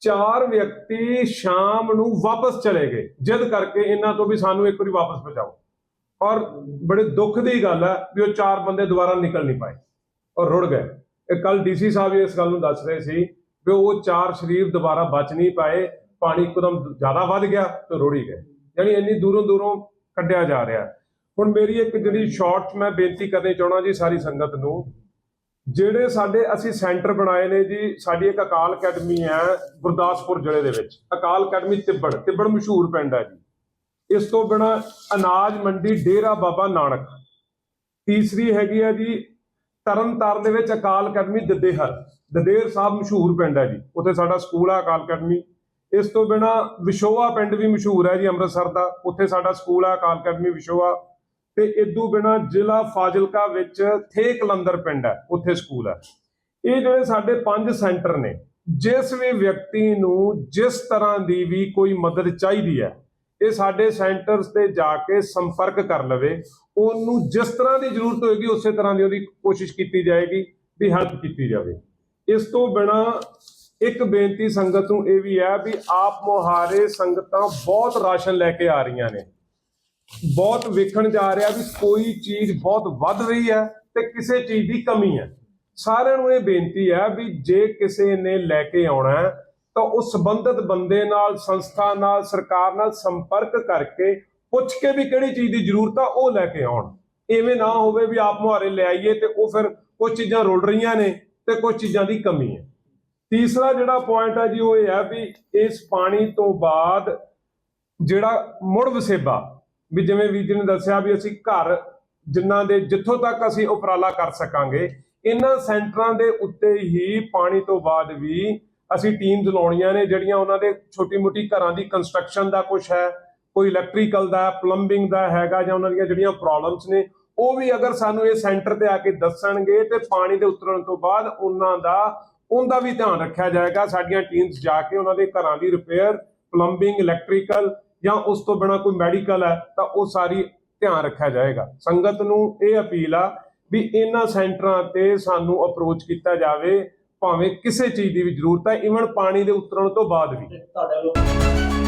ਚਾਰ ਵਿਅਕਤੀ ਸ਼ਾਮ ਨੂੰ ਵਾਪਸ ਚਲੇ ਗਏ, ਜਿੱਦ ਕਰਕੇ ਇਹਨਾਂ ਤੋਂ ਵੀ ਸਾਨੂੰ ਇੱਕ ਵਾਰੀ ਵਾਪਸ ਪਹੁੰਚਾਓ। ਔਰ ਬੜੇ ਦੁੱਖ ਦੀ ਗੱਲ ਹੈ ਵੀ ਉਹ ਚਾਰ ਬੰਦੇ ਦੁਬਾਰਾ ਨਿਕਲ ਨਹੀਂ ਪਾਏ ਔਰ ਰੁੜ ਗਏ। ਇਹ ਕੱਲ ਡੀਸੀ ਸਾਹਿਬ ਇਸ ਗੱਲ ਨੂੰ ਦੱਸ ਰਹੇ ਸੀ ਵੀ ਉਹ ਚਾਰ ਸ਼ਰੀਰ ਦੁਬਾਰਾ ਬਚ ਨਹੀਂ ਪਾਏ, ਪਾਣੀ ਇੱਕਦਮ ਜ਼ਿਆਦਾ ਵੱਧ ਗਿਆ ਤੇ ਰੁੜ ਹੀ ਗਏ। ਯਾਨੀ ਇੰਨੀ ਦੂਰੋਂ ਦੂਰੋਂ ਕੱਢਿਆ ਜਾ ਰਿਹਾ। ਹੁਣ ਮੇਰੀ ਇੱਕ ਜਿਹੜੀ ਸ਼ਾਰਟ ਮੈਂ ਬੇਨਤੀ ਕਰਨੀ ਚਾਹਣਾ ਜੀ ਸਾਰੀ ਸੰਗਤ ਨੂੰ, ਜਿਹੜੇ ਸਾਡੇ ਅਸੀਂ ਸੈਂਟਰ ਬਣਾਏ ਨੇ ਜੀ, ਸਾਡੀ ਇੱਕ ਅਕਾਲ ਅਕੈਡਮੀ ਹੈ ਗੁਰਦਾਸਪੁਰ ਜ਼ਿਲ੍ਹੇ ਦੇ ਵਿੱਚ। ਅਕਾਲ ਅਕੈਡਮੀ ਤਿੱਬੜ ਤਿੱਬੜ ਮਸ਼ਹੂਰ ਪਿੰਡ ਹੈ ਜੀ। ਇਸ ਤੋਂ ਬਿਨਾ ਅਨਾਜ ਮੰਡੀ ਡੇਰਾ ਬਾਬਾ ਨਾਨਕ। ਤੀਸਰੀ ਹੈਗੀ ਹੈ ਜੀ, ਤਰਨਤਾਰਨ ਦੇ ਵਿੱਚ ਅਕਾਲ ਅਕੈਡਮੀ ਦਦੇਹਰ ਦਦੇਰ ਸਾਹਿਬ ਮਸ਼ਹੂਰ ਪਿੰਡ ਹੈ ਜੀ, ਉੱਥੇ ਸਾਡਾ ਸਕੂਲ ਹੈ ਅਕਾਲ ਅਕੈਡਮੀ। ਇਸ ਤੋਂ ਬਿਨਾ ਵਿਸ਼ੋਆ ਪਿੰਡ ਵੀ ਮਸ਼ਹੂਰ ਹੈ ਜੀ ਅੰਮ੍ਰਿਤਸਰ ਦਾ, ਉੱਥੇ ਸਾਡਾ ਸਕੂਲ ਹੈ ਅਕਾਲ ਅਕੈਡਮੀ ਵਿਸ਼ੋਆ। ਤੇ ਇਦੋਂ ਬਿਨਾ ਜ਼ਿਲ੍ਹਾ ਫਾਜ਼ਿਲਕਾ ਵਿੱਚ ਥੇ ਕਲੰਦਰ ਪਿੰਡ ਹੈ, ਉੱਥੇ ਸਕੂਲ ਹੈ। ਇਹ ਜਿਹੜੇ ਸਾਡੇ ਪੰਜ ਸੈਂਟਰ ਨੇ, ਜਿਸ ਵੀ ਵਿਅਕਤੀ ਨੂੰ ਜਿਸ ਤਰ੍ਹਾਂ ਦੀ ਵੀ ਕੋਈ ਮਦਦ ਚਾਹੀਦੀ ਹੈ ਇਹ ਸਾਡੇ ਸੈਂਟਰਸ ਤੇ ਜਾ ਕੇ ਸੰਪਰਕ ਕਰ ਲਵੇ, ਉਹਨੂੰ ਜਿਸ ਤਰ੍ਹਾਂ ਦੀ ਜ਼ਰੂਰਤ ਹੋਏਗੀ, ਉਸੇ ਤਰ੍ਹਾਂ ਦੀ ਉਹਦੀ ਕੋਸ਼ਿਸ਼ ਕੀਤੀ ਜਾਏਗੀ ਵੀ ਹੈਲਪ ਕੀਤੀ ਜਾਵੇ। ਇਸ ਤੋਂ ਬਿਨਾ ਇੱਕ ਬੇਨਤੀ ਸੰਗਤ ਨੂੰ ਇਹ ਵੀ ਹੈ ਵੀ ਆਪ ਮੁਹਾਰੇ ਸੰਗਤਾਂ ਬਹੁਤ ਰਾਸ਼ਨ ਲੈ ਕੇ ਆ ਰਹੀਆਂ ਨੇ। ਬਹੁਤ ਵੇਖਣ ਜਾ ਰਿਹਾ ਵੀ ਕੋਈ ਚੀਜ਼ ਬਹੁਤ ਵੱਧ ਰਹੀ ਹੈ ਤੇ ਕਿਸੇ ਚੀਜ਼ ਦੀ ਕਮੀ ਹੈ। ਸਾਰਿਆਂ ਨੂੰ ਇਹ ਬੇਨਤੀ ਹੈ ਵੀ ਜੇ ਕਿਸੇ ਨੇ ਲੈ ਕੇ ਆਉਣਾ ਹੈ ਤਾਂ ਉਹ ਸੰਬੰਧਿਤ ਬੰਦੇ ਨਾਲ, ਸੰਸਥਾ ਨਾਲ, ਸਰਕਾਰ ਨਾਲ ਸੰਪਰਕ ਕਰਕੇ ਪੁੱਛ ਕੇ ਵੀ ਕਿਹੜੀ ਚੀਜ਼ ਦੀ ਜ਼ਰੂਰਤ ਆ, ਉਹ ਲੈ ਕੇ ਆਉਣ। ਐਵੇਂ ਨਾ ਹੋਵੇ ਵੀ ਆਪ ਮੁਹਾਰੇ ਲੈ ਆਈਏ ਤੇ ਉਹ ਫਿਰ ਕੁਝ ਚੀਜ਼ਾਂ ਰੁਲ ਰਹੀਆਂ ਨੇ ਤੇ ਕੁਝ ਚੀਜ਼ਾਂ ਦੀ ਕਮੀ ਹੈ। ਤੀਸਰਾ ਜਿਹੜਾ ਪੁਆਇੰਟ ਆ ਜੀ, ਉਹ ਇਹ ਹੈ ਵੀ ਇਸ ਪਾਣੀ ਤੋਂ ਬਾਅਦ ਜਿਹੜਾ ਮੁੜ ਵਸੇਬਾ, ਵੀ ਜਿਵੇਂ ਵੀਰ ਜੀ ਨੇ ਦੱਸਿਆ ਵੀ ਅਸੀਂ ਘਰ ਜਿਨ੍ਹਾਂ ਦੇ ਜਿੱਥੋਂ ਤੱਕ ਅਸੀਂ ਉਪਰਾਲਾ ਕਰ ਸਕਾਂਗੇ, ਇਹਨਾਂ ਸੈਂਟਰਾਂ ਦੇ ਉੱਤੇ ਹੀ ਪਾਣੀ ਤੋਂ ਬਾਅਦ ਵੀ ਅਸੀਂ ਟੀਮਸ ਲਾਉਣੀਆਂ ਨੇ, ਜਿਹੜੀਆਂ ਉਹਨਾਂ ਦੇ ਛੋਟੀ-ਮੋਟੀ ਘਰਾਂ ਦੀ ਕੰਸਟਰਕਸ਼ਨ ਦਾ ਕੁਝ ਹੈ, ਕੋਈ ਇਲੈਕਟ੍ਰੀਕਲ ਦਾ ਪਲੰਬਿੰਗ ਦਾ ਹੈਗਾ ਜਾਂ ਉਹਨਾਂ ਦੀਆਂ ਜਿਹੜੀਆਂ ਪ੍ਰੋਬਲਮਸ ਨੇ, ਉਹ ਵੀ ਅਗਰ ਸਾਨੂੰ ਇਹ ਸੈਂਟਰ ਤੇ ਆ ਕੇ ਦੱਸਣਗੇ ਤੇ ਪਾਣੀ ਦੇ ਉਤਰਨ ਤੋਂ ਬਾਅਦ ਉਹਨਾਂ ਦਾ, ਉਹਦਾ ਵੀ ਧਿਆਨ ਰੱਖਿਆ ਜਾਏਗਾ, ਸਾਡੀਆਂ ਟੀਮਸ ਜਾ ਕੇ ਉਹਨਾਂ ਦੇ ਘਰਾਂ ਦੀ ਰਿਪੇਅਰ ਪਲੰਬਿੰਗ ਇਲੈਕਟ੍ਰੀਕਲ ਜਾਂ ਉਸ ਤੋਂ ਬਿਨਾ ਕੋਈ ਮੈਡੀਕਲ ਹੈ, ਤਾਂ ਉਹ ਸਾਰੀ ਧਿਆਨ ਰੱਖਿਆ ਜਾਏਗਾ। ਸੰਗਤ ਨੂੰ ਇਹ ਅਪੀਲ ਆ ਵੀ ਇਹਨਾਂ ਸੈਂਟਰਾਂ ਤੇ ਸਾਨੂੰ ਅਪਰੋਚ ਕੀਤਾ ਜਾਵੇ ਭਾਵੇਂ ਕਿਸੇ ਚੀਜ਼ ਦੀ ਵੀ ਜ਼ਰੂਰਤ ਹੈ, ਇਵਨ ਪਾਣੀ ਦੇ ਉਤਰਨ ਤੋਂ ਬਾਅਦ ਵੀ। ਤੁਹਾਡੇ